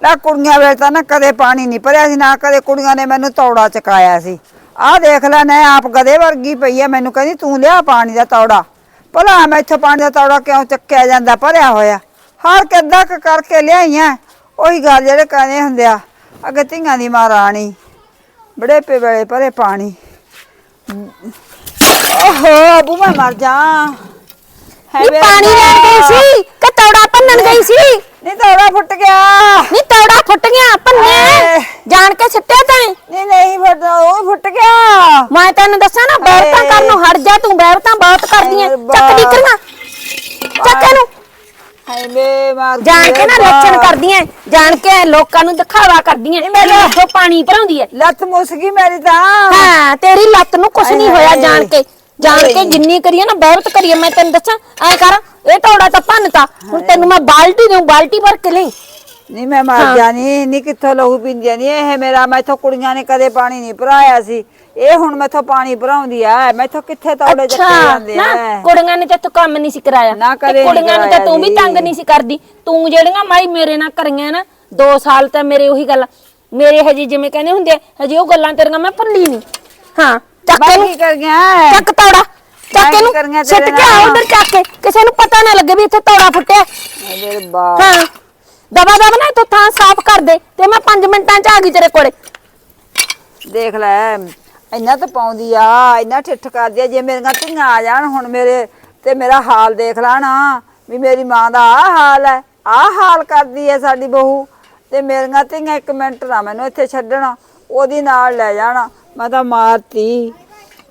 ਨਾ ਕੁੜੀਆਂ ਵੇਲੇ ਤਾਂ ਨਾ ਕਦੇ ਪਾਣੀ ਨਹੀਂ ਭਰਿਆ ਸੀ, ਨਾ ਕਦੇ ਕੁੜੀਆਂ ਨੇ ਮੈਨੂੰ ਤੌੜਾ ਚਕਾਇਆ ਸੀ। ਆਹ ਦੇਖ ਲੈ ਨਾ ਆਪ ਗਧੇ ਵਰਗੀ ਪਈ ਐ ਮੈਨੂੰ ਕਹਿੰਦੀ ਤੂੰ ਲਿਆ ਪਾਣੀ ਦਾ ਤੌੜਾ। ਭਲਾ ਮੈਂ ਇੱਥੋਂ ਪਾਣੀ ਦਾ ਤੌੜਾ ਕਿਉਂ ਚੱਕਿਆ ਜਾਂਦਾ, ਭਰਿਆ ਹੋਇਆ। ਹਾਰ ਕਿੱਦਾਂ ਕੁ ਕਰਕੇ ਲਿਆਈਆਂ, ਉਹੀ ਗੱਲ ਜਿਹੜੇ ਕਹਿੰਦੇ ਹੁੰਦੇ ਆ, ਅੱਗੇ ਧੀਆਂ ਦੀ ਮਾਂ ਰਾਣੀ ਬੜੇ ਪੇ ਵੇਲੇ ਭਰੇ ਪਾਣੀ। ਓਹੋ ਬੂ ਮਰ ਜਾ। ਹੈ ਨੀ ਪਾਣੀ ਲੈਣ ਗਈ ਸੀ ਕਿ ਤੌੜਾ ਭੰਨਣ ਗਈ ਸੀ? ਨਹੀਂ ਤੌੜਾ ਫੁੱਟ ਗਿਆ। ਨੀ ਤੌੜਾ ਫੁੱਟ ਗਿਆ ਭੰਨੇ ਹਾਏ। ਜਾਣ ਕੇ ਸਿੱਟਿਆ ਤੈਂ ਨਹੀਂ ਨਹੀਂ ਫੁੱਟ ਉਹ ਫੁੱਟ ਗਿਆ। ਮੈਂ ਤੈਨੂੰ ਦੱਸਾਂ ਨਾ ਹਾਏ। ਕਰਨ ਨੂੰ ਹਟ ਜਾ ਤੂੰ ਬੈਰਤਾਂ ਬਹੁਤ ਕਰਦੀ ਐ ਚੱਕ। ਨਿਕਲਣਾ ਚੱਕ ਇਹਨੂੰ। ਹਾਏ ਵੇ ਮਾਰ ਜਾਣ ਕੇ ਨਾ ਲੱਛਣ ਕਰਦੀਆਂ। ਜਾਣ ਕੇ ਲੋਕਾਂ ਨੂੰ ਦਿਖਾਵਾ ਕਰਦੀਆਂ। ਨਹੀਂ, ਮੈਂ ਤਾਂ- ਇੱਥੋਂ ਪਾਣੀ ਭਰਾਉਂਦੀ ਐ ਲੱਤ ਮੁੱਸ ਗਈ ਮੇਰੀ ਤਾਂ। ਹਾਂ ਤੇਰੀ ਲੱਤ ਨੂੰ ਕੁਛ ਨਹੀਂ ਹੋਇਆ। ਜਾਣ ਕੇ। ਜਾਣ ਕੇ। ਜਿੰਨੀ ਕਰੀਏ ਨਾ ਬਹੁਤ ਕਰੀਏ ਮੈਂ ਤੈਨੂੰ ਦੱਸਾਂ ਐ ਕਰ ਇਹ ਟੌੜਾ ਤਾਂ ਭੰਨਤਾ ਹੁਣ ਤੈਨੂੰ ਮੈਂ ਬਾਲਟੀ ਦੇਉ ਬਾਲਟੀ ਭਰ ਕੇ ਲਈ ਨਹੀਂ ਮੈਂ ਮਰ। ਜਾਣੀ ਨਹੀਂ ਕਿੱਥੋਂ ਲਹੂ ਪੀਂਦੀ ਨਹੀਂ ਇਹ ਮੇਰਾ ਮੈਥੋਂ ਕੁੜੀਆਂ ਨੇ ਕਦੇ ਪਾਣੀ ਨਹੀਂ ਭਰਾਇਆ ਸੀ। ਇਹ ਹੁਣ ਮੈਥੋਂ ਪਾਣੀ ਭਰਾਉਂਦੀ ਆ ਮੈਥੋਂ ਕਿੱਥੇ ਤੌੜੇ ਚੱਕੇ ਜਾਂਦੇ ਆ? ਕੁੜੀਆਂ ਨੇ ਤੇ ਕੰਮ ਨਹੀਂ ਸੀ ਕਰਾਇਆ। ਤੇ ਕੁੜੀਆਂ ਨੂੰ ਤਾਂ ਤੂੰ ਵੀ। ਤੰਗ ਨਹੀਂ ਸੀ ਕਰਦੀ। ਤੂੰ ਜਿਹੜੀਆਂ ਮਾਈ ਮੇਰੇ ਨਾਲ ਕਰੀਆਂ ਨਾ 2 ਸਾਲ ਤਾਂ ਮੇਰੇ ਉਹੀ ਗੱਲ ਮੇਰੇ ਹਜੇ ਜਿਵੇਂ ਕਹਿੰਦੇ ਹੁੰਦੇ ਹਜੇ ਉਹ ਗੱਲਾਂ ਤੇਰੀਆਂ ਮੈਂ ਭੁੱਲੀ ਨਹੀਂ। ਹਾਂ। ਚੱਕ ਮੈਂ ਇਹਨੂੰ। ਕੀ ਕਰ ਗਿਆ ਚੱਕ ਤੌੜਾ। ਚੱਕ ਇਹਨੂੰ। ਕਰੀਆਂ ਸਿੱਟ ਤੇਰੇ ਕੇ ਆ ਨਾਲ? ਉਧਰ ਚੱਕ ਕੇ। ਕਿਸੇ ਨੂੰ ਪਤਾ ਨਾ ਲੱਗੇ ਵੀ ਇੱਥੇ ਤੌੜਾ ਫੁੱਟਿਆ। ਮੇਰੇ ਬਾ ਹਾਂ। ਦਬਾ ਦਬਾ ਨਾ ਇੱਥੋਂ ਥਾਂ ਸਾਫ਼ ਕਰ ਦੇ। ਤੇ ਮੈਂ 5 ਮਿੰਟਾਂ ਚ ਆ ਗਈ ਤੇਰੇ ਕੋਲੇ। ਦੇਖ ਲੈ ਇੰਨਾ ਤਾਂ ਪਾਉਂਦੀ ਆ ਇੰਨਾ ਠਿੱਠ ਕਰਦੀ ਆ ਜੇ ਮੇਰੀਆਂ ਧੀਆਂ ਆ ਜਾਣ ਹੁਣ ਮੇਰੇ ਤੇ ਮੇਰਾ ਹਾਲ ਦੇਖ ਲੈਣਾ ਵੀ ਮੇਰੀ ਮਾਂ ਦਾ ਆ ਹਾਲ ਹੈ ਆ ਹਾਲ ਕਰਦੀ ਹੈ ਸਾਡੀ ਬਹੂ। ਤੇ ਮੇਰੀਆਂ ਧੀਆਂ ਇੱਕ ਮਿੰਟ ਨਾ ਮੈਨੂੰ ਇੱਥੇ ਛੱਡਣਾ ਉਹਦੀ ਨਾਲ ਲੈ ਜਾਣਾ। ਮੈਂ ਤਾਂ ਮਾਰਤੀ।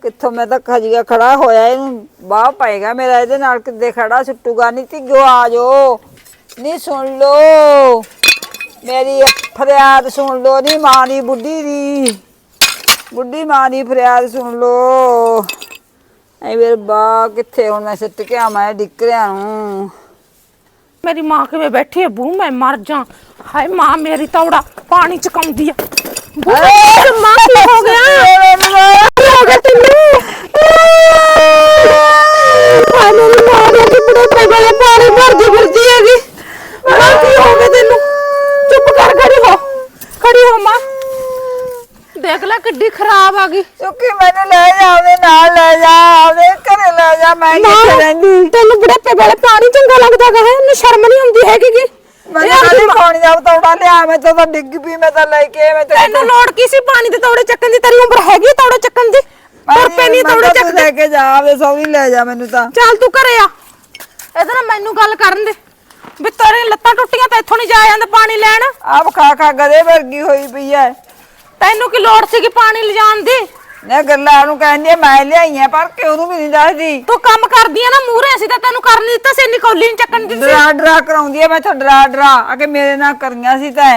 ਕਿੱਥੋਂ ਮੈਂ ਤਾਂ ਖਜੀਆ ਖੜਾ ਹੋਇਆ, ਇਹਨੂੰ ਬਾਹ ਪਏਗਾ ਮੇਰਾ, ਇਹਦੇ ਨਾਲ ਕਿੱਦੇ ਖੜਾ, ਸੁੱਟੂਗਾ ਨਹੀਂ, ਧੀਓ ਆ ਜੋ ਨਹੀਂ ਸੁਣ ਲੋ। ਮੇਰੀ ਫਰਿਆਦ ਸੁਣ ਲੋ, ਨਹੀਂ ਮਾਂ ਦੀ ਬੁੱਢੀ ਦੀ। ਬੁੱਢੀ ਮਾਂ ਦੀ ਫਰਿਆਦ ਸੁਣ ਲੋ। ਐ ਵੀਰ ਬਾ ਕਿੱਥੇ ਹੁਣ ਮੈਂ ਸਿੱਟ ਕੇ ਆਵਾਂ ਡਿੱਕਰਿਆਂ ਨੂੰ। ਮੇਰੀ ਮਾਂ ਕਿਵੇਂ ਬੈਠੀ ਹੈ ਬੂ, ਮੈਂ ਮਰ ਜਾ। ਹਾਏ ਮਾਂ ਮੇਰੀ ਤੌੜਾ ਪਾਣੀ ਚ ਚਕਾਉਂਦੀ ਆ। ਬੂ ਅਰੇ ਹੋ ਗਿਆ ਹੋ ਗਿਆ ਤੈਨੂੰ ਹਾਏ ਮੇਰੀ ਮਾਂ ਦੇ ਟੁਕੜੇ ਪੈ ਗਏ ਪਾਣੀ ਭਰਦੀ ਫਿਰਦੀ ਹੈਗੀ ਮਾਂ ਹੋ ਗਿਆ ਤੈਨੂੰ ਚੁੱਪ ਕਰ ਖੜੀ ਹੋ ਖੜੀ ਹੋ ਮਾਂ ਦੇਖ ਲੈ ਕਿੱਡੀ ਖਰਾਬ ਆ ਗਈ ਚੁੱਕੀ ਮੈਨੂੰ ਲੈ ਜਾ ਉਹਦੇ ਨਾਲ ਲੈ ਜਾ ਉਹਦੇ ਘਰੇ ਲੈ ਜਾ ਮੈਂ ਕਿੱਥੇ ਰਹਿੰਦੀ ਤੈਨੂੰ ਬੁਢਾਪੇ ਵਾਲੇ ਪਾਣੀ ਚੰਗਾ ਲੱਗਦਾ ਗਾ, ਇਹਨੂੰ ਸ਼ਰਮ ਨਹੀਂ ਹੁੰਦੀ ਹੈਗੀ ਗੀ। ਮੈਂ ਇਹ ਆਪਣੀ ਕਦੇ ਮਾਂ- ਪਾਣੀ ਦਾ ਤੌੜਾ ਲਿਆ ਮੈਂ ਤਾਂ ਡਿੱਗ ਪਈ ਮੈਂ ਤਾਂ ਲੈ ਕੇ ਮੈਂ ਤਾਂ ਤੈਨੂੰ ਲੋੜ ਕੀ ਸੀ ਪਾਣੀ ਦੇ ਤੌੜੇ ਚੱਕਣ ਦੀ? ਤੇਰੀ ਉਮਰ ਹੈਗੀ ਤੌੜੇ ਚੱਕਣ ਦੀ? ਤੁਰ ਪੈ ਨਹੀਂ ਤੌੜੇ ਚੱਕ ਲੈ ਕੇ ਜਾ ਆਪਦੇ ਸੌਰੀ ਲੈ ਜਾ ਮੈਨੂੰ ਤਾਂ। ਚੱਲ ਤੂੰ ਘਰੇ ਆ। ਇਹਦੇ ਨਾਲ ਮੈਨੂੰ ਗੱਲ ਕਰਨ ਦੇ। ਵੀ ਤੇਰੀਆਂ ਲੱਤਾਂ ਟੁੱਟੀਆਂ ਤਾਂ ਇੱਥੋਂ ਨਹੀਂ ਜਾ ਜਾਂਦਾ ਪਾਣੀ ਲੈਣ। ਆਪ ਖਾ ਖਾ ਗਦੇ ਵਰਗੀ ਹੋਈ ਪਈ ਐ। ਤੈਨੂੰ ਕੀ ਲੋੜ ਸੀ ਕਿ ਪਾਣੀ ਲਿਜਾਣ ਦੀ? ਨੇ ਗੱਲਾਂ ਨੂੰ ਕਹਿੰਦੀ ਆ, ਮੈਂ ਲਿਆਈਆਂ ਪਰ ਕਿ ਉਹਨੂੰ ਵੀ ਨਹੀਂ ਦੱਸਦੀ? ਤੂੰ ਕੰਮ ਕਰਦੀ ਆ ਨਾ ਮੂਹਰੇ ਅਸੀਂ ਤਾਂ ਤੈਨੂੰ ਕਰਨ ਦਿੱਤਾ ਸੀ ਇੰਨੀ ਕੌਲੀ ਨਹੀਂ ਚੱਕਣ ਦਿੱਤੀ। ਡਰਾ ਡਰਾ ਕਰਾਉਂਦੀ ਐ ਮੈਂ ਤਾਂ ਡਰਾ ਡਰਾ ਅਗੇ ਮੇਰੇ ਨਾਲ ਕਰੀਆਂ ਸੀ ਤਾਂ।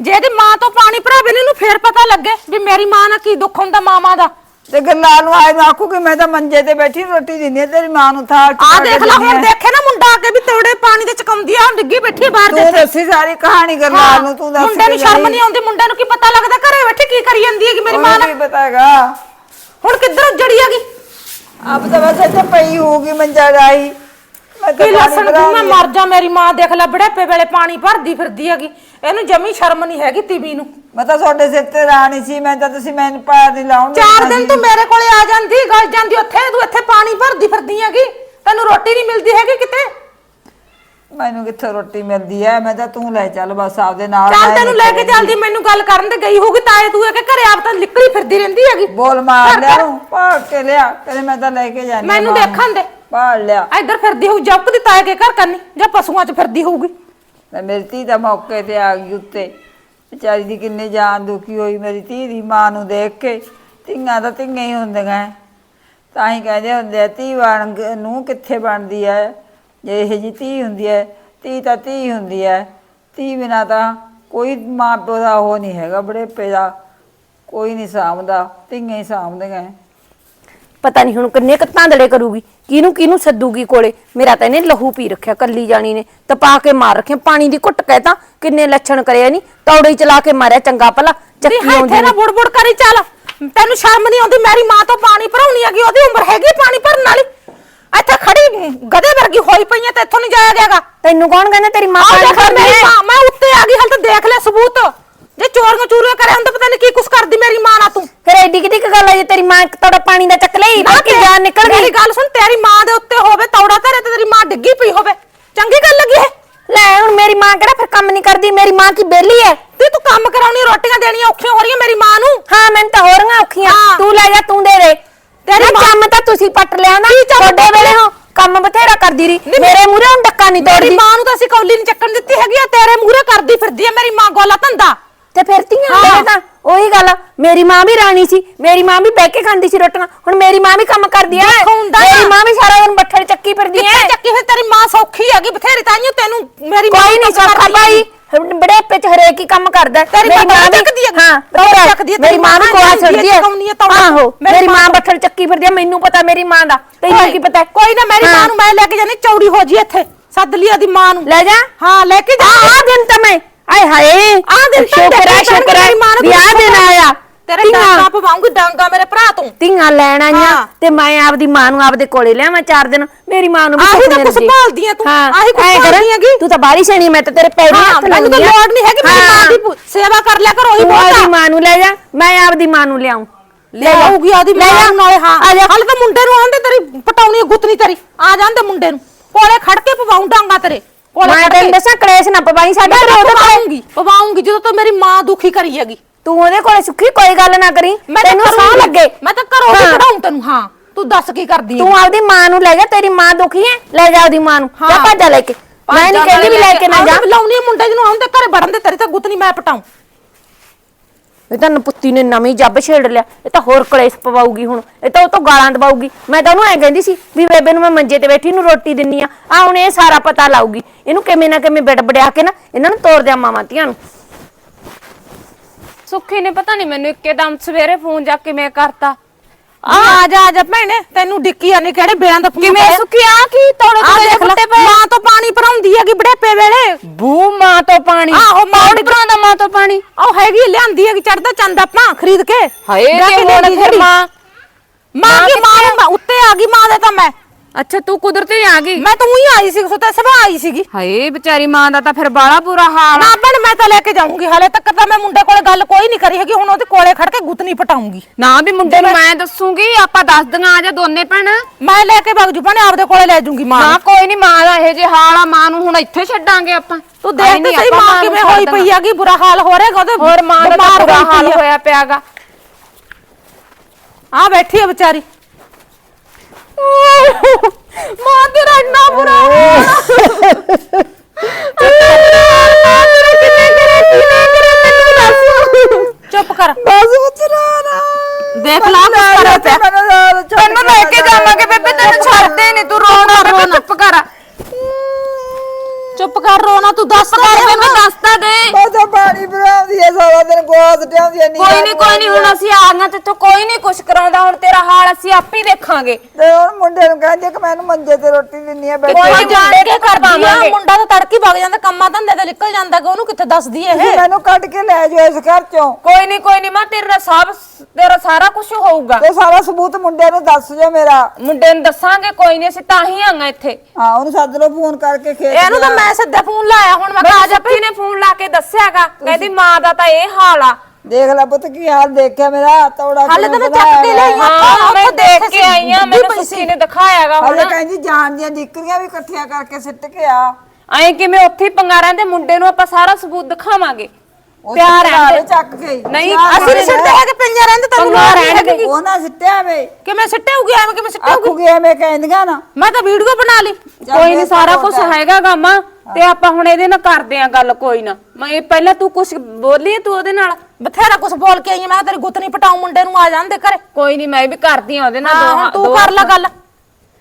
ਜੇ ਇਹਦੀ ਮਾਂ ਤੋਂ ਪਾਣੀ ਭਰਾਵੇ ਨੇ ਇਹਨੂੰ ਫੇਰ ਪਤਾ ਲੱਗੇ ਵੀ ਮੇਰੀ ਮਾਂ ਨਾਲ ਕੀ ਦੁੱਖ ਹੁੰਦਾ ਮਾਮਾ ਦਾ। ਤੇ ਗੱਲਾਂ ਨੂੰ ਆਏ ਮੈਂ ਆਖੂ ਕਿ ਮੈਂ ਤਾਂ ਮੰਜੇ ਤੇ ਬੈਠੀ ਰੋਟੀ ਦਿੰਦੀ ਆ ਤੇਰੀ ਮਾਂ ਨੂੰ ਥਾਲ ਚ ਆ ਪਾ ਕੇ ਦੇਖ ਲੈ ਦਿੰਦੀ ਹੁਣ। ਦੇਖੇ ਨਾ ਮੁੰਡਾ ਆ ਕੇ ਵੀ ਤੌੜੇ ਪਾਣੀ ਦੇ ਚਕਾਉਂਦੀ ਆ ਡਿੱਗੀ ਬੈਠੀ ਬਾਹਰ ਤੂੰ ਦੇ ਦੱਸੀ ਸਾਰੀ ਕਹਾਣੀ ਗੱਲਾਂ ਨੂੰ ਤੂੰ ਦੱਸ ਮੁੰਡੇ ਨੂੰ ਸ਼ਰਮ ਗਈ। ਨਹੀਂ ਆਉਂਦੀ ਮੁੰਡੇ ਨੂੰ ਕੀ ਪਤਾ ਲੱਗਦਾ ਘਰੇ ਬੈਠੀ ਕੀ ਕਰੀ ਜਾਂਦੀ ਹੈ ਕਿ ਮੇਰੀ ਮਾਂ ਕੀ ਪਤਾ ਹੈਗਾ? ਹੁਣ ਕਿੱਧਰ ਉੱਜੜੀ ਆ ਗਈ ਆਪ ਤਾਂ ਬਸ ਇੱਥੇ ਪਈ ਹੋਊਗੀ ਮੰਜਾ ਡਾਈ ਮੈਂ ਤਾਂ ਕੀ ਪਾਣੀ ਲਸਣ ਤੂੰ ਮੈਂ ਭਰਾਉਂਦੀ ਮਰ ਜਾ ਮੇਰੀ ਮਾਂ ਦੇਖ ਲੈ ਬੜੇਪੇ ਵੇਲੇ ਪਾਣੀ ਭਰਦੀ ਫਿਰਦੀ ਹੈਗੀ। ਇਹਨੂੰ ਜਮੀ ਸ਼ਰਮ ਨਹੀਂ ਹੈਗੀ ਤੀਵੀ ਨੂੰ। ਮੈਂ ਤਾਂ ਤੁਹਾਡੇ ਸਿਰ ਤੇ ਰਾਣੀ ਸੀ ਮੈਂ ਤਾਂ ਤੁਸੀਂ ਮੈਨੂੰ ਪੈਰ ਨਹੀਂ ਲਾਉਣ ਚਾਰ ਦਿਨ। ਤੂੰ ਮੇਰੇ ਕੋਲੇ ਆ ਜਾਂਦੀ ਗਲ ਜਾਂਦੀ ਉੱਥੇ ਤੂੰ ਇੱਥੇ ਪਾਣੀ ਭਰਦੀ ਫਿਰਦੀ ਹੈਗੀ। ਤੈਨੂੰ ਰੋਟੀ ਨਹੀਂ ਮਿਲਦੀ ਹੈਗੀ ਕਿਤੇ। ਮੈਨੂੰ ਕਿੱਥੋਂ ਰੋਟੀ ਮਿਲਦੀ ਐ ਮੈਂ ਤਾਂ ਤੂੰ ਲੈ ਚੱਲ ਬਸ ਆਪਦੇ ਨਾਲ ਚੱਲ ਮੈਂ ਤੈਨੂੰ ਲੈ ਕੇ ਚੱਲਦੀ ਮੈਨੂੰ ਗੱਲ ਕਰਨ ਤੇ ਗਈ ਹੋਊਗੀ ਤਾਏ ਤੂੰ ਇਹ ਕਿ ਘਰੇ ਆਪ ਤਾਂ ਨਿਕਲੀ ਫਿਰਦੀ ਰਹਿੰਦੀ ਹੈਗੀ। ਬੋਲ ਮਾਰ ਲਿਆ ਨੂੰ ਪਾੜ ਕੇ ਲਿਆ ਕਦੇ ਮੈਂ ਤਾਂ ਲੈ ਕੇ ਜਾਣੀ ਮੈਨੂੰ ਦੇਖਣ ਦੇ। ਪਾੜ ਲਿਆ। ਇੱਧਰ ਫਿਰਦੀ ਹੋਊ ਜੱਪ ਦੀ ਤਾਏ ਕੇ ਘਰ ਕਰਨੀ ਜਾਂ ਪਸ਼ੂਆਂ 'ਚ ਫਿਰਦੀ ਹੋਊਗੀ। ਤੇ ਮੇਰੀ ਧੀ ਦਾ ਮੌਕੇ ਤੇ ਆ ਗਈ ਉੱਤੇ। ਵਿਚਾਰੀ ਦੀ ਕਿੰਨੀ ਜਾਨ ਦੁਖੀ ਹੋਈ ਮੇਰੀ ਧੀ ਦੀ ਮਾਂ ਨੂੰ ਦੇਖ ਕੇ। ਧੀਆਂ ਤਾਂ ਧੀਆਂ ਹੀ ਹੁੰਦੀਆਂ ਤਾਂ ਹੀ ਕਹਿੰਦੇ ਹੁੰਦੇ ਆ, ਧੀ ਬਣ ਨੂੰ ਕਿੱਥੇ ਬਣਦੀ ਹੈ ਜੇ ਇਹ ਜੀ ਧੀ ਹੁੰਦੀ ਹੈ ਧੀ ਤਾਂ ਧੀ ਹੁੰਦੀ ਹੈ ਧੀ ਬਿਨਾ ਤਾਂ ਕੋਈ ਮਾਂ ਪਿਓ ਦਾ ਉਹ ਨਹੀਂ ਹੈਗਾ ਬੜੇ ਦਾ ਕੋਈ ਨਹੀਂ ਸਾਂਭਦਾ, ਧੀਆਂ ਹੀ ਸਾਂਭਦੀਆਂ ਐ। ਪਤਾ ਨਹੀਂ ਹੁਣ ਕਿੰਨੇ ਕੁ ਧਾਂਦੜੇ ਕਰੂਗੀ ਕਿਹਨੂੰ ਕਿਹਨੂੰ ਸੱਦੂਗੀ ਕੋਲੇ? ਮੇਰਾ ਤਾਂ ਇਹਨੇ ਲਹੂ ਪੀ ਰੱਖਿਆ ਕੱਲੀ ਜਾਣੀ ਨੇ। ਤਪਾ ਕੇ ਮਾਰ ਰੱਖਿਆ ਪਾਣੀ ਦੀ ਘੁੱਟ ਕਹਿ ਤਾਂ ਕਿੰਨੇ ਲੱਛਣ ਕਰਿਆ ਨਹੀਂ ਤੌੜੇ ਚਲਾ ਕੇ ਮਾਰਿਆ ਚੰਗਾ ਭਲਾ ਚੱਕੀ ਆਉਂਦੀ ਇੱਥੇ ਨਾ। ਨੇ। ਬੁੜਬੁੜ ਕਰੀ ਚੱਲ। ਤੈਨੂੰ ਸ਼ਰਮ ਨਹੀਂ ਆਉਂਦੀ ਮੇਰੀ ਮਾਂ ਤੋਂ ਪਾਣੀ ਭਰਾਉਣੀ ਹੈਗੀ ਉਹਦੀ ਉਮਰ ਹੈਗੀ ਪਾਣੀ ਭਰਨ ਵਾਲੀ। ਇੱਥੇ ਖੜੀ ਗਧੇ ਵਰਗੀ ਹੋਈ ਪਈ ਐ ਤੇ ਇੱਥੋਂ ਨਹੀਂ ਜਾਇਆ ਜਾਏਗਾ ਤੈਨੂੰ ਕੌਣ ਕਹਿੰਦਾ ਤੇਰੀ ਮਾਂ ਆਹ ਪਾਣੀ ਦੇਖ ਕਰਦੀ ਮੇਰੀ ਮਾਂ ਮੈਂ ਉੱਤੇ ਆ ਗਈ ਹਾਲ ਤਾਂ ਦੇਖ ਲੈ ਸਬੂਤ। ਜੇ ਚੋਰੀਆਂ ਚੂਰੀਆਂ ਕਰੇ ਹੁੰਦਾ ਪਤਾ ਨਹੀਂ ਕੀ ਕੁਛ ਕਰਦੀ ਮੇਰੀ ਮਾਂ ਨਾਲ ਤੂੰ। ਫਿਰ ਐਡੀ ਗੱਲ ਹੈ ਜੇ ਤੇਰੀ ਮਾਂ ਇੱਕ ਤੋੜਾ ਪਾਣੀ ਦਾ ਚੱਕ ਲਈ ਬਾਕੀ ਜਾਨ ਨਿਕਲ ਮੇਰੀ ਗਈ ਗੱਲ ਸੁਣ ਤੇਰੀ ਮਾਂ ਦੇ ਉੱਤੇ ਹੋਵੇ ਤੌੜਾ ਧਰੇ ਤੇ ਤੇਰੀ ਮਾਂ ਡਿੱਗੀ ਪਈ ਹੋਵੇ। ਚੰਗੀ ਗੱਲ ਲੱਗੀ ਹੈ ਲੈ ਹੁਣ ਮੇਰੀ ਮਾਂ ਕਿਹੜਾ ਫਿਰ ਕੰਮ ਨਹੀਂ ਕਰਦੀ? ਮੇਰੀ ਮਾਂ ਕੀ ਬੇਲੀ ਹੈ ਤੇ ਤੂੰ ਕੰਮ ਕਰਾਉਣੀ ਰੋਟੀਆਂ ਦੇਣੀਆਂ ਔਖੀਆਂ ਹੋ ਰਹੀਆਂ ਮੇਰੀ ਮਾਂ ਨੂੰ? ਹਾਂ ਮੈਨੂੰ ਤਾਂ ਹੋ ਰਹੀਆਂ ਔਖੀਆਂ। ਹਾਂ। ਤੂੰ ਲੈ ਜਾ ਤੂੰ ਦੇ ਦੇ। ਤੇਰੀ ਕੰਮ ਤਾਂ ਤੁਸੀਂ ਪੱਟ ਲਿਆ ਨਾ। ਕੀ ਤੁਹਾਡੇ ਵੇਲੇ? ਹੋ ਕੰਮ ਬਥੇਰਾ ਕਰਦੀ ਰਹੀ। ਨਹੀਂ, ਮੇਰੇ ਮੂਹਰੇ ਹੁਣ ਡੱਕਾ ਨਹੀਂ ਮੇਰੀ ਤੋੜਦੀ। ਮਾਂ ਨੂੰ ਤਾਂ ਅਸੀਂ ਕੌਲੀ ਨਹੀਂ ਚੱਕਣ ਦਿੱਤੀ ਹੈਗੀ ਆ ਤੇਰੇ ਮੂਹਰੇ ਕਰਦੀ ਫਿਰਦੀ ਹੈ ਮੇਰੀ ਮਾਂ ਗੋਲਾ ਧੰਦਾ। ਤੇ ਫਿਰ ਧੀਆਂ। ਦੇ ਤਾਂ ਉਹੀ ਗੱਲ ਆ, ਮੇਰੀ ਮਾਂ ਵੀ ਰਾਣੀ ਸੀ ਮੇਰੀ ਮਾਂ ਵੀ ਬਹਿ ਕੇ ਖਾਂਦੀ ਸੀ ਰੋਟੀਆਂ ਹੁਣ ਮੇਰੀ ਮਾਂ ਵੀ ਕੰਮ ਕਰਦੀ ਐ ਦੁੱਖ ਹੁੰਦਾ ਮੇਰੀ। ਮਾਂ ਵੀ ਸਾਰਾ ਦਿਨ ਬੱਠਲ ਚੱਕੀ ਫਿਰਦੀ ਐ ਕਿੱਥੇ ਚੱਕੀ ਫਿਰ ਤੇਰੀ ਮਾਂ ਸੌਖੀ ਹੈਗੀ ਬਥੇਰੀ ਤਾਈਓ ਤੈਨੂੰ ਮੇਰੀ ਮਾਂ ਕੋਈ ਨਹੀਂ ਸੌਖਾ ਭਾਈ ਹੈਗੀ। ਬੜੇ ਪਿੱਛ ਹਰੇਕ ਹੀ ਕੰਮ ਕਰਦਾ ਹੈ। ਤੇਰੀ ਮਾਂ ਵੀ ਚੱਕਦੀ ਹੈ। ਹਾਂ ਬਥੇਰਾ। ਚੱਕਦੀ ਹੈ, ਮੇਰੀ ਤੇਰੀ ਮਾਂ ਵੀ ਮਾਂ ਕੋਆ ਹੈ, ਛੱਡਦੀ ਹੈ ਚਕਾਉਂਦੀ ਹੈ ਤੌੜਾ। ਆਹੋ ਮੇਰੀ ਮੇਰੀ ਮਾਂ ਮਾਂ ਬੱਠਲ ਚੱਕੀ ਫਿਰਦੀ ਹੈ ਮੈਨੂੰ ਪਤਾ ਮੇਰੀ ਮਾਂ ਦਾ ਤੈਨੂੰ ਕੀ ਪਤਾ ਕੋਈ ਨਾ ਮੇਰੀ ਹਾਂ। ਮਾਂ ਨੂੰ ਮੈਂ ਲੈ ਕੇ ਜਾਣੀ ਚੌੜੀ ਹੋ ਜੀ ਇੱਥੇ ਸੱਦ ਲਈ ਆਦੀ ਮਾਂ ਨੂੰ ਲੈ ਜਾ ਹਾਂ ਲੈ ਕੇ ਜਾ ਆ ਦਿਨ ਤਾਂ ਮੈਂ ਆਏ ਹਾਏ। ਆਹ ਦਿਨ ਤਾਂ ਸ਼ੁਕਰ ਦੇਖੀ ਸ਼ੁਕਰ ਨੂੰ ਵੀ ਆ ਦਿਨ ਆਇਆ। ਤੇਰੇ ਡਾਂਗਾ ਪਵਾਉਂਗੀ ਡਾਂਗਾ ਮੇਰੇ ਭਰਾ ਤੋਂ। ਧੀਆਂ ਲੈਣ ਆਈਆਂ। ਤੇ ਮੈਂ ਆਪਦੀ ਮਾਂ ਨੂੰ ਆਪਦੇ ਕੋਲੇ ਲਿਆਵਾਂ ਚਾਰ ਦਿਨ। ਮੇਰੀ ਮਾਂ ਨੂੰ ਆਹੀ ਤਾਂ ਕੁਛ। ਭਾਲਦੀ ਆਂ ਤੂੰ, ਆਹੀ ਕੁਛ ਐਂ ਭਾਲਦੀ ਹੈਗੀ। ਤੂੰ ਤਾਂ ਬਾਰੀ ਸੈਣੀ ਮੈਂ ਤਾਂ ਤੇਰੇ ਪੈਰੀ ਹੱਥ ਮੈਨੂੰ ਤਾਂ ਲਾਉਂਦੀ ਆ। ਲੋੜ ਨਹੀਂ ਹੈਗੀ ਮੇਰੀ ਮਾਂ। ਦੀ ਸੇਵਾ ਕਰ ਲਿਆ ਕਰ ਉਹੀ ਬਹੁਤ ਆਪਦੀ ਆ ਮਾਂ ਨੂੰ ਲੈ ਜਾ ਮੈਂ ਆਪਦੀ ਮਾਂ ਨੂੰ ਲਿਆਉਂ ਲੈ ਆਊਗੀ ਆਦੀ ਮਾਂ ਨਾਲੇ ਹਾਂ। ਆ। ਹਾਲੇ ਤਾਂ ਮੁੰਡੇ ਨੂੰ ਆਂਦੇ ਤੇਰੀ ਪਟਾਉਣੀ ਗੁੱਤਨੀ ਤੇਰੀ। ਆ ਜਾਂਦੇ ਮੁੰਡੇ ਨੂੰ। ਕੋਲੇ ਖੜ ਕੇ ਪਵਾਉਂ ਡਾਂਗਾ ਤੇਰੇ। ਕੋਲੇ ਮੈਂ ਤੈਨੂੰ ਦੱਸਾਂ ਕਲੇਸ਼ ਨਾ ਪਵਾਈ ਸਾਡੇ ਘਰੇ ਉਹਦੇ ਕੋਲੇ ਪਵਾਉਂਗੀ ਪਵਾਉਂਗੀ ਜਦੋਂ ਤੋਂ ਮੇਰੀ ਮਾਂ ਦੁਖੀ ਕਰੀ ਹੈਗੀ। ਤੂੰ ਉਹਦੇ ਕੋਲੇ ਸੁੱਖੀ ਕੋਈ ਗੱਲ ਨਾ ਕਰੀ। ਮੈਂ ਤਾਂ ਤੈਨੂੰ ਸਾਹ ਕਰੂੰਗੀ। ਲੱਗੇ। ਮੈਂ ਤਾਂ ਘਰੋਂ ਵੀ ਹਾਂ। ਕਢਾਉਂ ਤੈਨੂੰ ਹਾਂ। ਤੂੰ ਦੱਸ ਕੀ ਕਰਦੀ ਤੂੰ ਆਪਦੀ ਮਾਂ ਨੂੰ ਲੈ ਜਾ ਤੇਰੀ ਮਾਂ ਦੁਖੀ ਹੈ ਲੈ ਜਾ ਆਪਦੀ ਮਾਂ ਨੂੰ। ਜਾ ਹਾਂ। ਭੱਜਾ ਲੈ ਕੇ। ਮੈਂ ਨਹੀਂ ਕਹਿੰਦੀ ਵੀ ਲੈ ਕੇ ਨਾ ਜਾ। ਲਾਉਣੀ ਮੁੰਡੇ ਜਿਹਨੂੰ ਆਉਂਦੇ ਘਰੇ ਵੜਨ ਦੇ ਤੇਰੀ ਤਾਂ ਗੁੱਤਨੀ ਮੈਂ ਪਟਾਉਂ ਇਹ ਤਾਂ ਨਪੁੱਤੀ ਨੇ ਨਵੀਂ ਜੱਬ ਛੇੜ ਲਿਆ। ਇਹ ਤਾਂ ਹੋਰ ਕਲੇਸ਼ ਪਵਾਉਗੀ ਹੁਣ। ਇਹ ਤਾਂ ਉਹ ਤੋਂ ਗਾਲਾਂ ਦਵਾਉਗੀ ਮੈਂ ਤਾਂ ਉਹਨੂੰ ਐ ਕਹਿੰਦੀ ਸੀ ਵੀ ਬੇਬੇ ਨੂੰ ਮੈਂ ਮੰਜੇ ਤੇ ਬੈਠੀ ਨੂੰ ਰੋਟੀ ਦਿੰਨੀ ਆ। ਆ ਹੁਣ ਇਹ ਸਾਰਾ ਪਤਾ ਲਾਊਗੀ। ਇਹਨੂੰ ਕਿਵੇਂ ਨਾ ਕਿਵੇਂ ਬੜਬੜਿਆ ਕੇ ਨਾ ਇਹਨਾਂ ਨੂੰ ਤੋੜ ਦਿਆਂ ਮਾਵਾਂ ਧੀਆਂ ਨੂੰ। ਸੁੱਖੀ ਨੇ ਪਤਾ ਨਹੀਂ ਮੈਨੂੰ ਇੱਕਦਮ ਸਵੇਰੇ ਫੋਨ ਜਾ ਕੇ ਮੈਂ ਕਰਤਾ। ਆ ਆ ਜਾ ਆ ਜਾ ਭੈਣੇ ਤੈਨੂੰ ਡਿੱਕੀ ਆ ਨਹੀਂ ਕਿਹੜੇ ਬੇਲਾਂ ਦਾ ਫੋਨ ਕਿਵੇਂ? ਸੁੱਖੀ ਆ ਕੀ ਤੋੜੇ ਤੋੜੇ ਪਏ? ਮਾਂ ਤੋਂ ਪਾਣੀ ਭਰਾਉਂਦੀ ਹੈਗੀ ਬੜੇਪੇ ਵੇਲੇ। ਬੂ ਮਾਂ ਤੋਂ ਪਾਣੀ। ਆਹੋ, ਮਾਂ ਮਾਂ ਤੋਂ ਪਾਣੀ। ਉਹ ਹੈਗੀ ਲਿਆਂਦੀ ਹੈਗੀ ਚੜਦਾ ਚੰਦ ਆਪਾਂ ਖਰੀਦ ਕੇ। ਹਾਏ ਜਾ ਕੇ ਹੁਣ ਫਿਰ। ਮਾਂ। ਮਾਂ ਕੀ ਮਾਂ ਕਿੱਥੇ ਨੂੰ ਮੈਂ ਉੱਤੇ ਆ ਗਈ ਮਾਂ ਦੇ ਤਾਂ ਮੈਂ। ਅੱਛਾ ਤੂੰ ਕੁਦਰਤੀ ਆ ਗਈ। ਮੈਂ ਤਾਂ ਉਹੀ ਆਈ ਸੀ ਸੁਤੇ ਸਭਾ ਆਈ ਸੀਗੀ। ਹਾਏ ਵਿਚਾਰੀ ਮਾਂ ਦਾ ਤਾਂ ਫਿਰ ਬਾਲਾ ਬੁਰਾ ਹਾਲ ਨਾ ਭੈਣ ਮੈਂ ਤਾਂ ਲੈ ਕੇ ਜਾਊਂਗੀ ਹਾਲੇ ਤੱਕ ਤਾਂ ਮੈਂ ਮੁੰਡੇ ਕੋਲੇ ਗੱਲ ਕੋਈ ਨਹੀਂ ਕਰੀ ਹੈਗੀ ਹੁਣ ਉਹਦੇ ਕੋਲੇ ਖੜ ਕੇ ਗੁੱਤਨੀ ਪਟਾਉਂਗੀ। ਨਾ ਵੀ ਮੁੰਡੇ ਨੂੰ ਮੈਂ ਦੱਸੂਗੀ ਆਪਾਂ ਦੱਸ ਦੀਆਂ ਆ ਜਾ ਦੋਨੇ ਭੈਣ। ਮੈਂ ਲੈ ਕੇ ਵਗ ਜੂ ਭੈਣੇ ਆਪਦੇ ਕੋਲੇ ਲੈ ਜੂੰਗੀ ਮਾਂ ਨਾ ਨੂੰ। ਕੋਈ ਨਹੀਂ ਮਾਂ ਦਾ ਇਹ ਜੇ ਹਾਲ ਆ ਮਾਂ ਨੂੰ ਹੁਣ ਇੱਥੇ ਛੱਡਾਂਗੇ ਆਪਾਂ। ਤੂੰ ਆਏ ਦੇਖ ਤੇ ਨੀ ਸਹੀ ਆਪਾਂ ਮਾਂ ਨੂੰ ਕਿਵੇਂ ਹੋਈ। ਪਈ ਹੈਗੀ ਬੁਰਾ ਹਾਲ ਹੋ ਰਿਹਾ ਉਹਦੇ ਹੋਰ ਮਾਂ ਦਾ ਤਾਂ ਬਿਮਾਰ ਬੁਰਾ ਹੋਈ ਪਈ ਹਾਲ ਆ। ਹੋਇਆ ਪਿਆਗਾ ਆ ਬੈਠੀ ਆ ਵਿਚਾਰੀ। ਮਾਂ ਤੇਰਾ ਇੰਨਾ ਬੁਰਾ ਚੁੱਪ ਕਰ ਬਸ ਉਤਰਾਣਾ ਦੇਖ ਲਾ ਕੁਛ ਕਰਿਆ ਪਿਆ ਤੈਨੂੰ ਲੈ ਕੇ ਜਾਵਾਂਗੇ ਬੇਬੇ ਤੈਨੂੰ ਛੱਡਦੇ ਨਹੀਂ ਤੂੰ ਰੋਣਾ ਬੇਬੇ ਚੁੱਪ ਕਰ। ਕਰ ਰੋਣਾ ਤੂੰ ਦੱਸ ਕਰ ਬੇਬੇ ਦੱਸਦਾ ਦੇ। ਬਹੁਤਾ ਪਾਣੀ ਭਰਾਉਂਦੀ ਐ ਸਾਰਾ ਦਿਨ ਗੋਦ ਟਿਆਉਂਦੀ ਐ ਕੋਈ ਨਹੀਂ ਕੋਈ ਨਹੀਂ ਹੁਣ ਅਸੀਂ ਆ ਗਏ ਤੇ ਕੋਈ ਨਹੀਂ ਕੁਛ ਕਰਾਉਂਦਾ ਹੁਣ ਤੇਰਾ ਹਾਲ ਅਸੀਂ ਆਪੇ ਹੀ ਦੇਖਾਂਗੇ। ਤੇ ਹੁਣ ਮੁੰਡੇ ਨੂੰ ਕਹਿੰਦੀ ਕਿ ਮੈਨੂੰ ਮੰਜੇ ਤੇ ਰੋਟੀ ਦਿੰਨੀ ਆ ਬੈਠੀ ਕੋਈ ਜਾਣ ਕੇ ਆ। ਕਰਵਾਵਾਂਗੇ। ਮੁੰਡਾ ਤਾਂ ਤੜਕੀ ਵਗ ਜਾਂਦਾ ਕੰਮਾਂ ਧੰਦੇ ਤੇ ਨਿਕਲ ਜਾਂਦਾ ਗਾ ਉਹਨੂੰ ਕਿੱਥੇ ਦੱਸਦੀ ਇਹ? ਤੁਸੀਂ ਮੈਨੂੰ ਕੱਢ ਕੇ ਲੈ ਜਾਓ ਇਸ ਘਰ ਚੋਂ। ਕੋਈ ਨਹੀਂ ਕੋਈ ਨਹੀਂ ਮੈਂ ਤੇਰਾ ਸਭ ਤੇਰਾ ਸਾਰਾ ਕੁਝ ਹੋਊਗਾ। ਤੇ ਸਾਰਾ ਸਬੂਤ ਮੁੰਡੇ ਨੂੰ ਦੱਸ ਜੋ ਮੇਰਾ। ਮੁੰਡੇ ਨੂੰ ਦੱਸਾਂਗੇ ਕੋਈ ਨਹੀਂ ਅਸੀਂ ਤਾਂ ਹੀ ਆਂਗਾ ਇੱਥੇ। ਹਾਂ ਉਹਨੂੰ ਸੱਦ ਲਓ ਫੋਨ ਕਰਕੇ ਖੇਤ ਇਹਨੂੰ ਤਾਂ। ਮੈਂ ਸਿੱਧਾ ਫੋਨ ਲਾਇਆ ਹੁਣ ਮੈਂ ਕਿਹਾ ਜਾ ਨੇ ਫੋਨ ਲਾ ਕੇ ਦੱਸਿਆਗਾ ਕਹਿੰਦੀ ਮਾਂ ਦਾ ਤਾਂ ਇਹ ਹਾਲ ਆ। ਦੇਖ ਲੈ ਪੁੱਤ ਕੀ ਹਾਲ ਦੇਖਿਆ ਮੇਰਾ? ਤੌੜਾ ਹਾਲੇ ਤਾਂ ਮੈਂ ਚੱਕ ਕੇ ਲਈ। ਹਾਂ ਮੈਂ ਦੇਖ ਕੇ ਆਈ ਆ ਮੈਨੂੰ ਸੁੱਖੀ ਨੇ ਦਿਖਾਇਆਗਾ ਹਾਲੇ ਹੁਣ ਕਹਿੰਦੀ ਜਾਣ ਦੀਆਂ ਡਿੱਕਰੀਆਂ ਵੀ ਇਕੱਠੀਆਂ ਕਰਕੇ ਸਿੱਟ ਕੇ ਆ। ਐਂ ਕਿਵੇਂ ਉੱਥੇ ਹੀ ਪੰਗਾਰਾਂ ਦੇ ਮੁੰਡੇ ਨੂੰ ਆਪਾਂ ਸਾਰਾ ਸਬੂਤ ਦਿਖਾਵਾਂਗੇ? ਪਿਆਰ ਸਿੱਟਾ ਹੈ ਚੱਕ ਕੇ। ਨਹੀਂ, ਅਸੀਂ ਨਹੀਂ ਸਿੱਟੇ ਹੈਗੇ ਪਿੰਜੇ ਰਹਿੰਦੇ ਤੈਨੂੰ ਪੰਗਾ ਲੋੜ ਨਹੀਂ ਰਹਿਣ ਹੈਗੀ। ਦੇ। ਉਹ ਨਾ ਸਿੱਟਿਆ ਵੇ। ਕਿਵੇਂ ਸਿੱਟੇਉਗੀ ਐਵੇਂ ਕਿਵੇਂ ਸਿੱਟੇਉਗੀ ਆਖੂਗੀ ਐਵੇਂ ਕਹਿੰਦੀਆਂ ਨਾ। ਮੈਂ ਤਾਂ ਵੀਡੀਓ ਬਣਾ ਲਈ। ਕੋਈ ਨਹੀਂ ਸਾਰਾ ਕੁਝ। ਹੈਗਾ ਗਾਮਾ ਤੇ ਆਪਾਂ ਹੁਣ ਇਹਦੇ ਨਾਲ ਕਰਦੇ ਆਂ ਗੱਲ ਕੋਈ ਨਾ। ਮੈਂ ਇਹ ਪਹਿਲਾਂ ਤੂੰ ਕੁਝ ਬੋਲੀ ਤੂੰ ਉਹਦੇ ਨਾਲ? ਬਥੇਰਾ ਕੁਝ ਬੋਲ ਕੇ ਆਈ ਆ, ਮੈਂ ਕਿਹਾ ਤੇਰੀ ਗੁੱਤ ਨਹੀਂ ਪਟਾਉ ਮੁੰਡੇ ਨੂੰ ਆ ਜਾਂਦੇ ਘਰੇ। ਕੋਈ ਨਹੀਂ ਮੈਂ ਵੀ ਕਰਦੀ ਆਂ ਉਹਦੇ ਨਾਲ ਹਾਂ ਹੁਣ ਤੂੰ ਕਰ ਲੈ ਗੱਲ।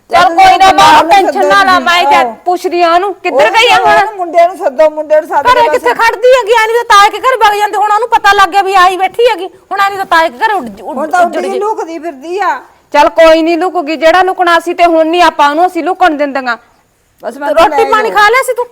ਚਲ ਕੋਈ ਨਾ ਮਾਂ ਟੈਨਸ਼ਨ ਨਾ ਲਾ ਮੈਂ। ਜਦ ਪੁੱਛਦੀ ਆ ਉਹਨੂੰ ਕਿੱਧਰ ਗਈ ਆ ਹੁਣ? ਮੁੰਡੇ ਨੂੰ ਸੱਦੋ ਮੁੰਡੇ ਨੂੰ ਸੱਦ ਘਰੇ ਕਿੱਥੇ ਖੜਦੀ ਹੈਗੀ? ਐਨੀ ਤਾਂ ਤਾਏ ਕੇ ਘਰ ਵਗ ਜਾਂਦੇ ਹੁਣ ਉਹਨੂੰ ਪਤਾ ਲੱਗ ਗਿਆ ਵੀ ਆਈ ਬੈਠੀ ਹੈਗੀ। ਹੁਣ ਐਨੀ ਤਾਂ ਤਾਏ ਕੇ ਘਰ ਉੱਡ ਹੁਣ ਉੱਡ ਤਾਂ ਉੱਜੜ ਉੱਡੀ ਗਈ। ਲੁਕਦੀ ਫਿਰਦੀ ਆ। ਚਲ ਕੋਈ ਨਹੀਂ ਲੁਕੂਗੀ। ਜਿਹੜਾ ਲੁਕਣਾ ਸੀ ਤੇ ਹੁਣ ਨਹੀਂ ਆਪਾਂ ਉਹਨੂੰ ਅਸੀਂ ਲੁਕਣ ਦਿੰਦਾਂਗਾ। ਬਸ ਮੈਂ ਰੋਟੀ ਪਾਣੀ ਖਾ ਲਿਆ ਸੀ ਤੂੰ?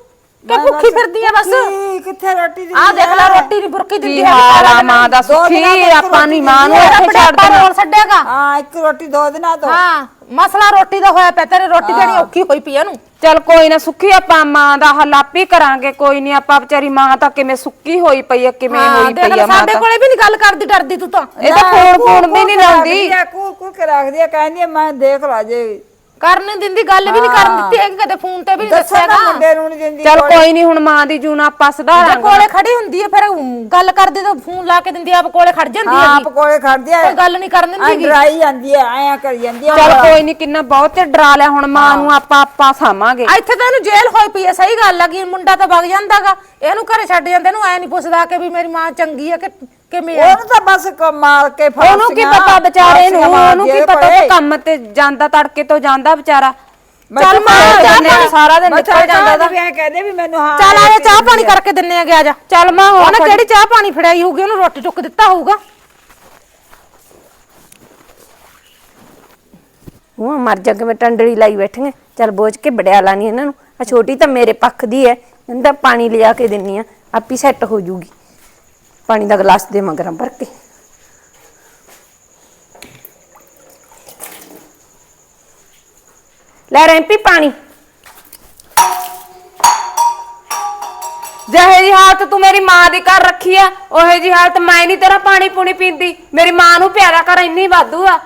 ਕਿ ਭੁੱਖੀ ਫਿਰਦੀ ਆ ਬਸ? ਕੀ, ਕਿੱਥੇ ਰੋਟੀ ਦੀ ਆ ਦੇਖ ਲੈ ਰੋਟੀ ਨਹੀਂ ਬੁਰਕੀ ਦਿੰਦੀ ਕੀ ਹਾਲ ਆ ਮਾਂ ਦਾ ਸੁਖੀ ਆਪਾਂ ਨਹੀਂ ਮਾਂ ਨੂੰ ਇੱਥੇ ਛੱਡ ਦੇਣਾ। ਰੋਲ ਛੱਡੇਗਾ। ਹਾਂ ਇੱਕ ਰੋਟੀ ਦੋ ਦਿਨਾਂ ਤੋਂ। ਹਾਂ ਮਸਲਾ ਰੋਟੀ ਦਾ ਹੋਇਆ ਪਿਆ ਤੇਰੇ ਰੋਟੀ ਦੇਣੀ ਔਖੀ ਹੋਈ ਪਈ ਇਹਨੂੰ ਚਲ ਕੋਈ ਨਾ ਸੁੱਖੀ ਆਪਾਂ ਮਾਂ ਦਾ ਹੱਲ ਆਪੇ ਕਰਾਂਗੇ ਕੋਈ ਨਹੀਂ ਆਪਾਂ ਵਿਚਾਰੀ ਮਾਂ ਤਾਂ ਕਿਵੇਂ ਸੁੱਕੀ ਹੋਈ ਪਈ ਆ ਕਿਵੇਂ ਹੋਈ ਪਈ ਆ ਮਾਂ ਸਾਡੇ ਕੋਲੇ ਵੀ ਨਹੀਂ ਗੱਲ ਕਰਦੀ ਡਰਦੀ ਤੂੰ ਤਾਂ। ਇਹ ਤਾਂ ਫੋਨ ਫੋਨ ਵੀ ਨਹੀਂ ਲਾਉਂਦੀ। ਕੂ ਕੂ ਕੇ ਰੱਖਦੀ ਆ ਕਹਿੰਦੀ ਮੈਂ ਦੇਖ ਲਾ ਜੇ ਕਰਨ ਦਿੰਦੀ ਗੱਲ ਵੀ ਨਹੀਂ ਕਰਨ ਦਿੱਤੀ ਹੈਗੀ ਕਦੇ ਫੋਨ ਤੇ ਵੀ ਨਹੀਂ ਦੱਸੋ ਦੱਸਿਆਗਾ। ਨਾ ਮੁੰਡੇ ਨੂੰ ਨਹੀਂ ਦਿੰਦੀ ਚਲ ਕੋਈ ਨਹੀਂ ਹੁਣ ਮਾਂ ਦੀ ਜੂਨ ਆਪਾਂ ਜੇ ਸੁਧਾਰਾਂਗੇ ਕੋਲੇ ਖੜੀ ਹੁੰਦੀ ਹੈ ਫਿਰ ਗੱਲ ਕਰਦੀ ਤਾਂ ਫੋਨ ਲਾ ਕੇ ਦਿੰਦੀ ਆ, ਆਪ ਕੋਲੇ ਖੜ ਜਾਂਦੀ ਹਾਂ, ਆਪ ਕੋਲੇ ਖੜਦੀ ਆ। ਕੋਈ ਗੱਲ ਨਹੀਂ ਕਰਨ ਦਿੰਦੀ ਹੈਗੀ। ਡਰਾਈ ਜਾਂਦੀ ਆ ਐਂ ਕਰੀ ਜਾਂਦੀ ਆ। ਚਲ ਕੋਈ ਨਹੀਂ ਕਿੰਨਾ ਬਹੁਤ ਚਿਰ ਡਰਾ ਲਿਆ ਹੁਣ ਮਾਂ ਨੂੰ ਆਪਾਂ ਆਪਾਂ ਸਾਵਾਂਗੇ ਇੱਥੇ ਤਾਂ ਇਹਨੂੰ ਜੇਲ੍ਹ ਹੋਈ ਪਈ ਹੈ ਸਹੀ ਗੱਲ ਆ ਕਿ ਮੁੰਡਾ ਤਾਂ ਵਗ ਜਾਂਦਾਗਾ। ਇਹਨੂੰ ਘਰੇ ਛੱਡ ਜਾਂਦੇ ਇਹਨੂੰ ਐ ਨਹੀਂ ਪੁੱਛਦਾ ਕਿ ਵੀ ਮੇਰੀ ਮਾਂ ਚੰਗੀ ਆ ਕਿ ਕਿਵੇਂ ਆ? ਉਹਨੂੰ ਤਾਂ ਬਸ ਕ- ਮਾਰ ਕੇ ਫਾਂਸੀਆਂ ਉਹਨੂੰ ਕੀ ਪਤਾ ਵਿਚਾਰੇ ਨੂੰ ਫਾਂਸੀਆਂ ਮਾਰ ਉਹਨੂੰ ਕੀ ਪਤਾ। ਉਹ ਕੰਮ ਤੇ ਜਾਂਦਾ ਤੜਕੇ ਤੋਂ ਜਾਂਦਾ ਵਿਚਾਰਾ। ਮੈਂ ਚੱਲ ਤਾਂ ਮਾਂ ਚਾਹ ਪਾਣੀ- ਸਾਰਾ ਦਿਨ ਮੈਂ ਨਿਕਲ ਜਾਂਦਾ ਦੀ ਵੀ ਐਂ ਕਹਦੇ ਵੀ ਮੈਨੂੰ ਹਾਂ ਚੱਲ ਆ ਜਾ ਇਹ ਚਾਹ ਪਾਣੀ। ਕਰਕੇ ਦਿੰਨੇ ਆ ਜਾ। ਚੱਲ ਮਾਂ ਹੋਰ ਉਹਨੇ ਕਿਹੜੀ ਚਾਹ ਪਾਣੀ ਫੜਾਈ ਹੋਊਗੀ ਉਹਨੂੰ ਰੋਟੀ ਟੁੱਕ ਦਿੱਤਾ ਹੋਊਗਾ। ਉਹ ਮਰ ਜਾ ਕੇ ਮੈਂ ਟੰਡੜੀ ਲਾਈ ਬੈਠੀਆਂ। ਚੱਲ ਬੋਝ ਕੇ ਬੜਿਆ ਲਾਣੀ ਇਹਨਾਂ ਨੂੰ। ਆ ਛੋਟੀ ਤਾਂ ਮੇਰੇ ਪੱਖ ਦੀ ਹੈ ਇਹਦਾ ਪਾਣੀ ਲਿਆ ਕੇ ਦਿੰਨੀ ਆ ਆਪੀ ਸੈੱਟ ਹੋ ਜੂਗੀ। ਪਾਣੀ ਦਾ ਗਲਾਸ ਦੇ ਮਗਰਾਂ ਭਰ ਕੇ। ਲੈ ਰੈਂਪੀ ਪਾਣੀ। ਜਿਹੇ ਜੀ ਹਾਲਤ ਤੂੰ ਮੇਰੀ ਮਾਂ ਦੀ ਘਰ ਰੱਖੀ ਆ, ਉਹੇ ਜੀ ਹਾਲਤ ਮੈਂ ਨਹੀਂ ਤੇਰਾ ਪਾਣੀ ਪੂਣੀ ਪੀਂਦੀ। ਮੇਰੀ ਮਾਂ ਨੂੰ ਪਿਆਰਾ ਕਰ ਇੰਨੀ ਵਾਧੂ ਆ।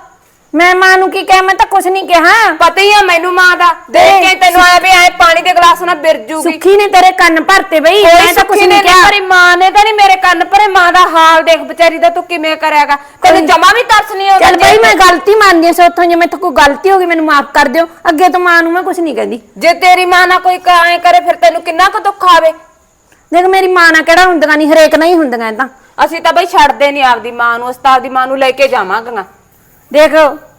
ਮੈਂ ਮਾਂ ਨੂੰ ਕੀ ਕਿਹਾ? ਮੈਂ ਤਾਂ ਕੁਛ ਨਹੀਂ ਕਿਹਾ। ਪਤਾ ਹੀ ਆ ਮੈਨੂੰ ਮਾਂ ਦਾ। ਦੇਖ ਕੇ ਤੈਨੂੰ ਆਇਆ ਵੀ ਐ ਪਾਣੀ ਦੇ ਗਲਾਸ ਨਾਲ ਬਿਰ ਜੂਗੀ। ਸੁੱਖੀ ਨੇ ਤੇਰੇ ਕੰਨ ਭਰਤੇ ਬਈ। ਮੈਂ ਤਾਂ ਕੁਛ ਨਹੀਂ ਕਿਹਾ। ਮੇਰੀ ਮਾਂ ਨੇ ਤਾਂ ਨਹੀਂ ਮੇਰੇ ਕੰਨ ਭਰੇ। ਮਾਂ ਦਾ ਹਾਲ ਦੇਖ ਵਿਚਾਰੀ ਦਾ ਤੂੰ ਕਿਵੇਂ ਕਰਿਆਗਾ। ਤੈਨੂੰ ਜਮਾ ਵੀ ਤਰਸ ਨਹੀਂ ਆਉਂਦਾ ਚੱਲ ਬਈ ਮੈਂ ਗਲਤੀ ਮੰਨਦੀ ਹਾਂ ਸੋਥੋਂ ਜੇ ਮੈਥੋਂ ਕੋਈ ਗਲਤੀ ਹੋ ਗਈ ਮੈਨੂੰ ਮਾਫ ਕਰ ਦਿਓ। ਅੱਗੇ ਤੋਂ ਮਾਂ ਨੂੰ ਮੈਂ ਕੁਛ ਨਹੀਂ ਕਹਿੰਦੀ। ਜੇ ਤੇਰੀ ਮਾਂ ਨਾਲ ਕੋਈ ਐ ਕਰੇ ਫਿਰ ਤੈਨੂੰ ਕਿੰਨਾ ਕੁ ਦੁੱਖ ਆਵੇ? ਦੇਖ ਮੇਰੀ ਮਾਂ ਨਾਲ ਕਿਹੜਾ ਹੁੰਦੀਆਂ ਨਹੀਂ ਹਰੇਕ ਨਾਲ ਹੀ ਹੁੰਦੀਆਂ ਇਹ ਤਾਂ ਅਸੀਂ ਤਾਂ ਬਈ ਛੱਡਦੇ ਨਹੀਂ ਆਪਦੀ ਮਾਂ ਨੂੰ ਉਸਤਾਦ ਦੀ ਮਾਂ ਨੂੰ ਲੈ ਕੇ ਜਾਵਾਂਗਾ ਦੇਖ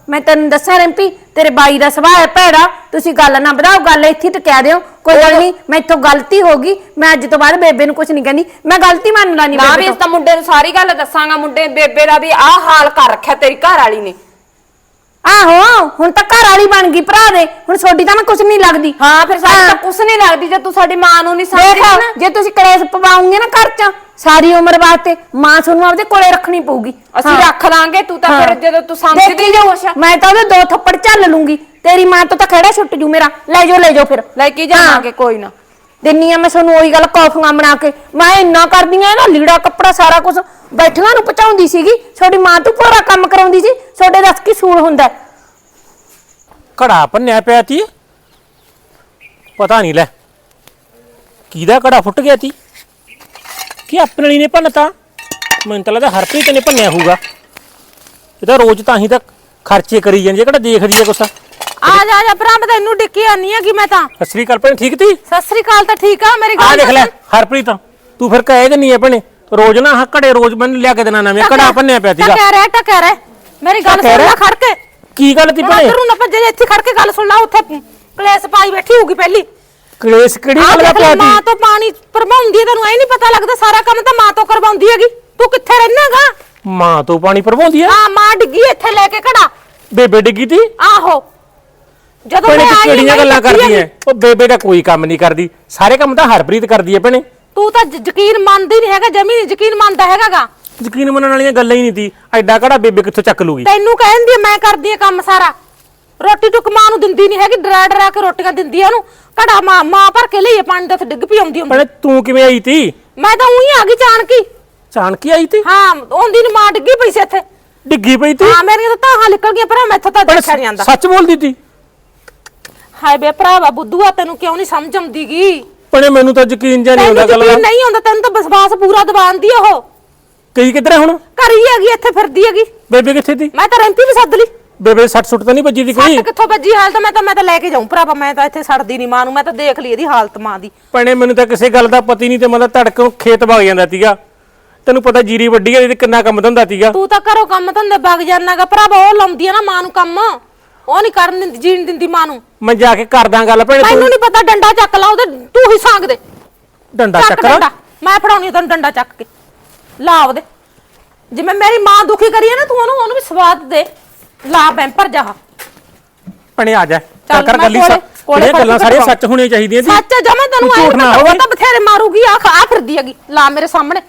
ਮੈਂ ਤੈਨੂੰ ਦੱਸਾਂ ਰਿੰਪੀ ਤੇਰੇ ਬਾਈ ਦਾ ਸੁਭਾਅ ਹੈ ਭੈੜਾ ਤੁਸੀਂ ਗੱਲ ਨਾ ਵਧਾਓ ਗੱਲ ਇੱਥੇ ਤੇ ਕਹਿ ਦਿਓ। ਕੋਈ ਗੱਲ ਨਹੀਂ ਮੈਥੋਂ ਗਲਤੀ ਹੋ ਗਈ ਮੈਂ ਅੱਜ ਤੋਂ ਬਾਅਦ ਬੇਬੇ ਨੂੰ ਕੁਛ ਨਹੀਂ ਕਹਿੰਦੀ ਮੈਂ ਗਲਤੀ ਮੰਨ ਲਾਨੀ ਨਾ ਬੇਬੇ ਵੀ ਇਸ ਤਾਂ ਮੁੰਡੇ ਨੂੰ ਸਾਰੀ ਗੱਲ ਦੱਸਾਂਗਾ ਮੁੰਡੇ ਬੇਬੇ ਦਾ ਵੀ ਆਹ ਹਾਲ ਕਰ ਰੱਖਿਆ ਤੇਰੀ ਘਰ ਵਾਲੀ ਨੇ। ਆਹੋ ਹੁਣ ਤਾਂ ਘਰ ਵਾਲੀ ਬਣ ਗਈ ਭਰਾ ਦੇ ਹੁਣ ਛੋਡੀ ਤਾਂ ਮੈਂ ਕੁਛ ਨਹੀਂ ਲੱਗਦੀ। ਹਾਂ ਫਿਰ ਸਾਨੂੰ ਤਾਂ ਕੁਛ ਨਹੀਂ ਲੱਗਦੀ ਜੇ ਤੂੰ ਸਾਡੀ ਮਾਂ ਨੂੰ ਨਹੀਂ ਸਮਝਦੀ ਨਾ। ਦੇਖ ਜੇ ਤੁਸੀਂ ਕਲੇਸ਼ ਪਵਾਉਂਗੇ ਨਾ ਘਰ ਚ ਸਾਰੀ ਉਮਰ ਵਾਸਤੇ ਮਾਂ ਤੁਹਾਨੂੰ ਆਪਦੇ ਕੋਲੇ ਰੱਖਣੀ ਪਊਗੀ। ਅਸੀਂ ਹਾਂ। ਰੱਖ ਲਾਂਗੇ ਤੂੰ ਤਾਂ ਫਿਰ ਹਾਂ। ਜਦੋਂ ਤੂੰ ਸਮਝਦੀ ਦੇਖੀ ਨਹੀਂ ਜਾਊ, ਕੁਛ ਮੈਂ ਤਾਂ ਉਹਦੇ ਦੋ ਥੱਪੜ ਝੱਲ ਲੂੰਗੀ। ਤੇਰੀ ਮਾਂ ਤੋਂ ਤਾਂ ਖੜਾ ਛੁੱਟ ਜੂ ਮੇਰਾ। ਲੈ ਜਾਓ ਲੈ ਜਾਓ ਫਿਰ। ਲੈ ਕੇ ਜਾਵਾਂਗੇ ਕੋਈ ਨਾ। ਦਿੰਨੀ ਆ ਮੈਂ ਤੁਹਾਨੂੰ ਉਹੀ ਗੱਲ ਕੌਫੀਆਂ ਬਣਾ ਕੇ। ਮੈਂ ਇੰਨਾ ਕਰਦੀ ਆ ਇਹਦਾ ਲੀੜਾ ਕੱਪੜਾ ਸਾਰਾ ਕੁਝ ਬੈਠੀਆਂ ਨੂੰ ਪਚਾਉਂਦੀ ਸੀਗੀ। ਤੁਹਾਡੀ ਮਾਂ ਤੋਂ ਪੂਰਾ ਕੰਮ ਕਰਾਉਂਦੀ ਸੀ। ਤੁਹਾਡੇ ਦੱਸ ਕੀ ਸੂਲ ਹੁੰਦਾ। ਹੈ? ਘੜਾ ਭੰਨਿਆ ਪਿਆ ਤੀ। ਪਤਾ ਨਹੀਂ ਲੈ। ਕਿਹਦਾ ਘੜਾ ਫੁੱਟ ਗਿਆ ਤੀ? ਕੀ ਆਪਣੇ ਲਈ ਨੇ ਭੰਨਤਾ ਮੈਨੂੰ ਤਾਂ ਲੱਗਦਾ ਹਰਪ੍ਰੀਤ ਨੇ ਭੰਨਿਆ ਹੋਊਗਾ। ਇਹ ਤਾਂ ਰੋਜ਼ ਤਾਂ ਹੀ ਤਾਂ ਖਰਚੇ ਕਰੀ ਜਾਂਦੀ ਹੈ ਕਿਹੜਾ ਦੇਖਦੀ ਹੈ ਕੁਛ? ਆ ਜਾ ਆ ਜਾ ਭਰਾ ਮੈਂ ਤੈਨੂੰ ਡਿੱਕੀ ਆਨੀ ਆ ਕਿ ਮੈਂ ਤਾਂ। ਸਤਿ ਸ੍ਰੀ ਅਕਾਲ ਭੈਣ ਠੀਕ ਤੀ? ਸਤਿ ਸ੍ਰੀ ਅਕਾਲ ਤਾਂ ਠੀਕ ਆ ਮੇਰੀ ਆ ਗੱਲ ਦੇਖ ਲੈ ਹਰਪ੍ਰੀਤ ਤੂੰ ਫਿਰ ਕਹਿ ਦਿੰਨੀ ਹੈ ਭੈਣੇ ਰੋਜ਼ ਨਾ ਆਹ ਘੜੇ ਰੋਜ਼ ਮੈਨੂੰ ਲਿਆ ਕੇ ਦੇਣਾ ਨਵੇਂ ਘੜਾ ਭੰਨਿਆ ਪਿਆ ਸੀਗਾ। ਟਕਿਆ ਰਹਿ ਟਕਿਆ ਰਹਿ ਮੇਰੀ ਗੱਲ ਸੁਣ ਲੈ? ਖੜ ਕੇ ਕੀ ਗੱਲ ਤੀ ਭੈਣੇ? ਅੰਦਰੋਂ ਨਾ ਭੱਜੇ ਇੱਥੇ ਖੜ ਕੇ ਗੱਲ ਸੁਣ ਲੈ ਉੱਥੇ ਕਲੇਸ਼ ਪਾਈ ਬੈਠੀ ਹੋਊਗੀ ਪਹਿਲੀ। ਕਲੇਸ਼ ਕਿਹੜੀ ਆ ਗੱਲ ਦਾ ਦੇਖ ਲੈ, ਮਾਂ ਤੀ ਪਾਣੀ ਭਰਵਾਉਂਦੀ ਹੈ ਤੈਨੂੰ ਐ ਨਹੀਂ ਪਤਾ ਲੱਗਦਾ ਸਾਰਾ ਕੰਮ ਤਾਂ ਮਾਂ ਤੋਂ ਕਰਵਾਉਂਦੀ ਹੈਗੀ। ਤੂੰ ਕਿੱਥੇ ਰਹਿਣਾਗਾ ਮਾਂ ਤੋਂ ਪਾਣੀ ਭਰਵਾਉਂਦੀ ਹੈ ਹਾਂ ਮਾਂ ਡਿੱਗੀ ਇੱਥੇ ਲੈ ਕੇ ਘੜਾ ਬੇਬੇ ਡਿੱਗੀ ਤੀ? ਆਹੋ। ਜਦੋਂ ਭੈਣੇ ਮੈਂ ਤੂੰ ਆਈ ਕਿਹੜੀਆਂ ਮੈਂ ਗੱਲਾਂ ਡਿੱਗੀ ਕਰਦੀ ਹੈਗੀ। ਐ? ਉਹ ਬੇਬੇ ਦਾ ਕੋਈ ਕੰਮ ਨਹੀਂ ਕਰਦੀ। ਸਾਰੇ ਕੰਮ ਤਾਂ ਹਰਪ੍ਰੀਤ ਕਰਦੀ ਐ ਭੈਣੇ। ਤੂੰ ਤਾਂ ਜ- ਯਕੀਨ ਮੰਨਦੀ ਨਹੀਂ ਹੈਗਾ ਜਮੀ ਨਹੀਂ ਯਕੀਨ ਮੰਨਦਾ ਹੈਗਾਗਾ। ਯਕੀਨ ਮੰਨਣ ਵਾਲੀਆਂ ਗੱਲਾਂ ਹੀ ਨਹੀਂ ਤੀ। ਐਡਾ ਕਿਹੜਾ ਬੇਬੇ ਕਿੱਥੋਂ ਚੱਕ ਲੂਗੀ? ਤੈਨੂੰ ਕਹਿੰਦੀ ਆ, ਮੈਂ ਕਰਦੀ ਆ ਕੰਮ ਸਾਰਾ। ਰੋਟੀ ਟੁੱਕ ਮਾਂ ਨੂੰ ਦਿੰਦੀ ਨਹੀਂ ਹੈਗੀ ਡਰਾ ਡਰਾ ਕੇ ਰੋਟੀਆਂ ਦਿੰਦੀ ਆ ਉਹਨੂੰ। ਘੜਾ ਮਾਂ ਮਾਂ ਭਰ ਕੇ ਲਈਏ ਪਾਣੀ ਦਾ ਤੇ ਡਿੱਗ ਪਈ ਆਉਂਦੀ ਹੁੰਦੀ ਭੈਣੇ ਤੂੰ ਕਿਵੇਂ ਆਈ ਤੀ? ਮੈਂ ਤਾਂ ਉਹੀ ਆ ਗਈ ਚਾਣਕੀ। ਚਾਣਕੀ ਆਈ ਤੀ? ਹਾਂ ਆਉਂਦੀ ਨੂੰ ਮਾਂ ਡਿੱਗੀ ਪਈ ਸੀ ਇੱਥੇ। ਡਿੱਗੀ ਪਈ ਤੀ? ਹਾਂ ਮੇਰੀਆਂ ਤਾਂ ਤਾਹਾਂ ਨਿਕਲ ਗਈਆਂ ਪਰ ਮੈਥੋਂ ਤਾਂ ਭੈਣੇ ਦੇਖਿਆ ਨਹੀਂ ਜਾਂਦਾ। ਸੱਚ ਬੋਲਦੀ ਤੀ? ਹਾਏ ਬੇ ਭਰਾਵਾ ਬੁੱਧੂਆ ਤੈਨੂੰ ਕਿਉਂ ਨਹੀਂ ਸਮਝ ਆਉਂਦੀਗੀ? ਭੈਣੇ ਮੈਨੂੰ ਤਾਂ ਯਕੀਨ ਜਿਹਾ ਨਹੀਂ ਤੈਨੂੰ ਆਉਂਦਾ ਗੱਲ ਯਕੀਨ ਦਾ ਨਹੀਂ ਆਉਂਦਾ ਤੈਨੂੰ ਤਾਂ ਵਿਸ਼ਵਾਸ ਪੂਰਾ ਦਬਾਉਂਦੀ ਆ ਉਹ। ਕਈ ਕਿੱਧਰ ਹੈ ਹੁਣ? ਘਰ ਹੀ ਹੈਗੀ ਇੱਥੇ ਫਿਰਦੀ ਹੈਗੀ। ਬੇਬੇ ਕਿੱਥੇ ਤੀ? ਮੈਂ ਤਾਂ ਰੈਂਪੀ ਵੀ ਸੱਦ ਲਈ। ਬੇਬੇ ਸੱਟ ਸੁੱਟ ਤਾਂ ਨਹੀਂ ਵੱਜੀ ਤੀ ਕੋਈ? ਸੱਟ ਕਿੱਥੋਂ ਵੱਜੀ? ਹਾਲ ਤਾਂ ਮੈਂ ਤਾਂ ਮੈਂ ਤਾਂ ਲੈ ਕੇ ਜਾਉਂ ਭਰਾਵਾ ਮੈਂ ਤਾਂ ਇੱਥੇ ਛੱਡਦੀ ਨਹੀਂ ਮਾਂ ਨੂੰ ਮੈਂ ਤਾਂ ਦੇਖ ਲਈ ਇਹਦੀ ਹਾਲਤ ਮਾਂ ਦੀ। ਭੈਣੇ ਮੈਨੂੰ ਤਾਂ ਕਿਸੇ ਗੱਲ ਦਾ ਪਤਾ ਨਹੀਂ ਤੇ ਮੈਂ ਤਾਂ ਧੜਕੋਂ ਖੇਤ ਵਗ ਜਾਂਦਾ ਤੀਗਾ ਤੈਨੂੰ ਪਤਾ ਜੀਰੀ ਵੱਡੀ ਆ ਤੇ ਕਿੰਨਾ ਕੰਮ ਧੰਦਾ ਤੀਗਾ ਤੂੰ ਤਾਂ ਘਰੋਂ ਕੰਮ ਧੰਦੇ ਵਗ ਜਾਣਾਗਾ ਭਰਾਵਾ ਉਹ ਲਾਉਂਦੀ ਆ ਨਾ ਮਾਂ ਨੂੰ ਕੰਮ। ਉਹ ਨਹੀਂ ਕਰਨ ਦਿੰਦੀ ਜੀਣ ਦਿੰਦੀ ਮਾਂ ਨੂੰ। ਮੈਂ ਜਾ ਕੇ ਕਰਦਾ ਗੱਲ ਭੈਣੇ ਮੈਨੂੰ ਤੂੰ ਨਹੀਂ ਪਤਾ ਡੰਡਾ ਚੱਕ ਲਾ ਉਹਦੇ ਤੂੰ ਹੀ ਸਾਂਗ ਦੇ। ਡੰਡਾ ਚੱਕ ਡੰਡਾ। ਮੈਂ ਫੜਾਉਣੀ ਆ ਤੈਨੂੰ ਡੰਡਾ ਚੱਕ ਕੇ। ਲਾ ਉਹਦੇ। ਜਿਵੇਂ ਮੇਰੀ ਮਾਂ ਦੁਖੀ ਕਰੀ ਆ ਨਾ ਤੂੰ ਉਹਨੂੰ ਉਹਨੂੰ ਵੀ ਸਵਾਦ ਦੇ। ਲਾ ਬੈਂਪਰ ਜਾ। ਭੈਣੇ ਆ ਜਾ। ਕਰ ਮੈਂ ਗੱਲੀ ਕੋਲੇ ਗੱਲਾਂ ਸਾਰੀਆਂ। ਸੱਚ ਹੋਣੀਆਂ ਚਾਹੀਦੀਆਂ ਸੀ। ਸੱਚ ਜਮਾ ਤੈਨੂੰ ਤੂੰ ਹੋਵੇ। ਉਹ ਤਾਂ ਬਥੇਰੇ ਮਾਰੂਗੀ ਆ ਆ ਫਿਰਦੀ ਹੈਗੀ। ਲਾ ਮੇਰੇ ਸਾਹਮਣੇ।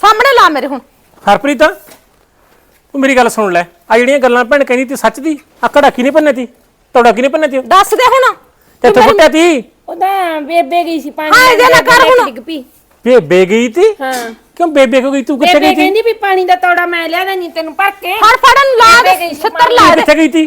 ਸਾਹਮਣੇ ਲਾ ਮੇਰੇ ਹੁਣ। ਹਰਪ੍ਰੀਤ ਤੂੰ ਮੇਰੀ ਗੱਲ ਸੁਣ ਲੈ। ਆ ਜਿਹੜੀਆਂ ਗੱਲਾਂ ਭੈਣ ਕਹਿੰਦੀ ਤੀ ਸੱਚ ਦੀ ਆਕੜ ਅੱਖੀ ਨਹੀਂ ਭੰਨੇ ਤੀ ਤੁਹਾਡਾ ਕਿਨੇ ਪੰਨੇ ਤੀ ਦੱਸ ਦੇ ਹੁਣ। ਤੇ ਇੱਥੇ ਫੁੱਟਿਆ ਤੀ? ਉਹਦਾ ਬੇਬੇ ਗਈ ਸੀ ਪਾਣੀ ਹਾਂ, ਇਹਦੇ ਨਾਲ ਕਰ ਹੁਣ। ਡਿੱਗ ਪਈ। ਬੇਬੇ ਗਈ ਤੀ? ਹਾਂ। ਕਿਉਂ ਬੇਬੇ ਕੋ ਗਈ? ਤੂੰ ਕਿੱਥੇ ਬੇਬੇ ਗਈ ਤੀ? ਕਹਿੰਦੀ ਵੀ ਪਾਣੀ ਦਾ ਤੋੜਾ ਮੈਂ ਲਿਆ ਨਹੀਂ ਤੈਨੂੰ ਭਰ ਕੇ। ਫੜ ਫੜਨ ਲਾ ਦੇ ਸੀ ਛੱਤਰ ਲਾ ਦੇ। ਕਿੱਥੇ ਗਈ ਤੀ?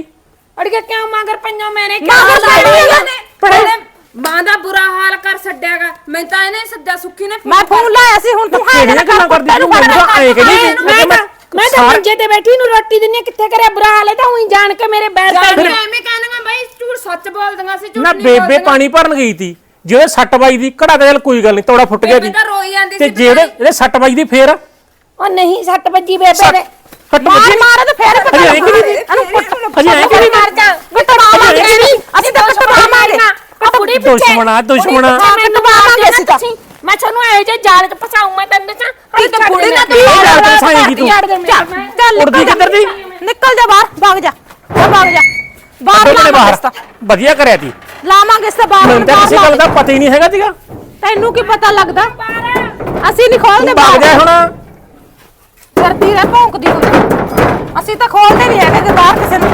ਅੜੀਏ ਕਿਉਂ ਮਗਰ ਪਈਆਂ ਮੈਨੇ ਮਗਰ ਪਈਆਂ ਨੇ। ਮਾਂ ਦਾ ਬੁਰਾ ਹਾਲ ਕਰ ਛੱਡਿਆਗਾ। ਮੈਂ ਤਾਂ ਇਹਨੇ ਸੱਦਾ ਸੁੱਖੀ ਨੇ ਮੈਂ ਫੋਨ ਲਾਇਆ ਸੀ ਹੁਣ ਤੂੰ ਹਾਂ ਕਿਹੜੀਆਂ ਗੱਲਾਂ ਕਰਦੀ ਤੂੰ ਮੈਨੂੰ ਤਾਂ ਐਂ ਕਹਿੰਦੀ ਸੀ ਮੈਂ ਤਾਂ ਮੈਂ ਤਾਂ ਮੰਜੇ ਤੇ ਬੈਠੀ ਨੂੰ ਰੋਟੀ ਦਿੰਨੀ ਕਿੱਥੇ ਕਰਿਆ? ਬੁਰਾ ਹਾਲ ਹੈ ਤਾਂ ਉਹੀ ਜਾਣ ਕੇ ਮੇਰੇ ਬੈਠ ਤੇ ਐਵੇਂ ਕਹਿਣਗਾ ਬਾਈ ਝੂਠ ਸੱਚ ਬੋਲਦੀਆਂ ਸੀ ਝੂਠ ਨਾ ਨਹੀਂ ਬੇਬੇ ਬੋਲਦੀਆਂ। ਪਾਣੀ ਭਰਨ ਗਈ ਤੀ। ਜਿਹਦੇ ਸੱਟ ਵੱਜੀ ਦੀ ਘੜਾ ਤਾਂ ਚੱਲ ਕੋਈ ਗੱਲ ਨਹੀਂ ਤੋੜਾ ਫੁੱਟ ਗਿਆ ਦੀ ਤਾਂ ਰੋਈ ਜਾਂਦੀ ਤੇ ਸੀ ਜਿਹੜੇ ਇਹਦੇ ਸੱਟ ਵੱਜੀ ਦੀ ਫੇਰ? ਉਹ ਨਹੀਂ ਸੱਟ ਵੱਜੀ ਬੇਬੇ ਦੇ ਫੱਟ ਮਾਰ ਵੱਜੀ ਮਾਰ ਤੇ ਫੇਰ ਪਤਾ ਐਂ ਲੱਗੂ ਕਿਹੜੀ? ਇਹਨੂੰ ਕੁੱਟ- ਕਿਹੜੀ ਮਾਰ ਜਾ ਕਟਵਾਵਾਂਗੇ ਨਹੀਂ ਅਸੀਂ ਤਾਂ ਕਟਵਾਵਾਂਗੇ ਕੁੜੀ ਦੁਸ਼ਮਣਾ ਦੁਸ਼ਮਣਾ। ਅਸੀਂ ਤਾਂ। ਮੈਂ ਤੁਹਾਨੂੰ ਇਹ ਜੇ ਜਾਲ ਚ ਫਸਾਉਂ ਮੈਂ ਤੈਨੂੰ ਦੱਸਾਂ ਇਹ ਤਾਂ ਨਾਲ ਗੱਲ ਤਾਂ ਫਸਾਏਂਗੀ ਤੂੰ। ਚੱਲ ਚੱਲ ਉੜਦੀ ਨਿਕਲ ਕਿੱਧਰ ਦੀ? ਨਿਕਲ ਜਾ ਬਾਹਰ ਭਾਗ ਜਾ। ਜਾ ਭਾਗ ਜਾ। ਬਾਹਰ ਬੇਬੇ ਨੇ ਲਾਵਾਂਗੇ ਬਾਹਰ? ਇਸ ਤਾਂ ਵਧੀਆ ਕਰਿਆ ਤੀ। ਲਾਵਾਂਗੇ ਇਸ ਤਾਂ ਬਾਹਰ ਮੈਨੂੰ ਤਾਂ ਕਿਸੇ ਗੱਲ ਦਾ ਪਤਾ ਹੀ ਨਹੀਂ ਹੈਗਾ ਤੀਗਾ ਤੈਨੂੰ ਕੀ ਪਤਾ ਲੱਗਦਾ? ਅਸੀਂ ਨਹੀਂ ਖੋਲਦੇ ਭਾਗ ਜਾ ਹੁਣ। ਕਰਦੀ ਰਹਿ ਭੌਂਕਦੀ ਹੁੰਦੀ ਅਸੀਂ ਤਾਂ ਖੋਲਦੇ ਨਹੀਂ ਹੈਗੇ ਜੇ ਬਾਹਰ ਕਿਸੇ ਨੂੰ।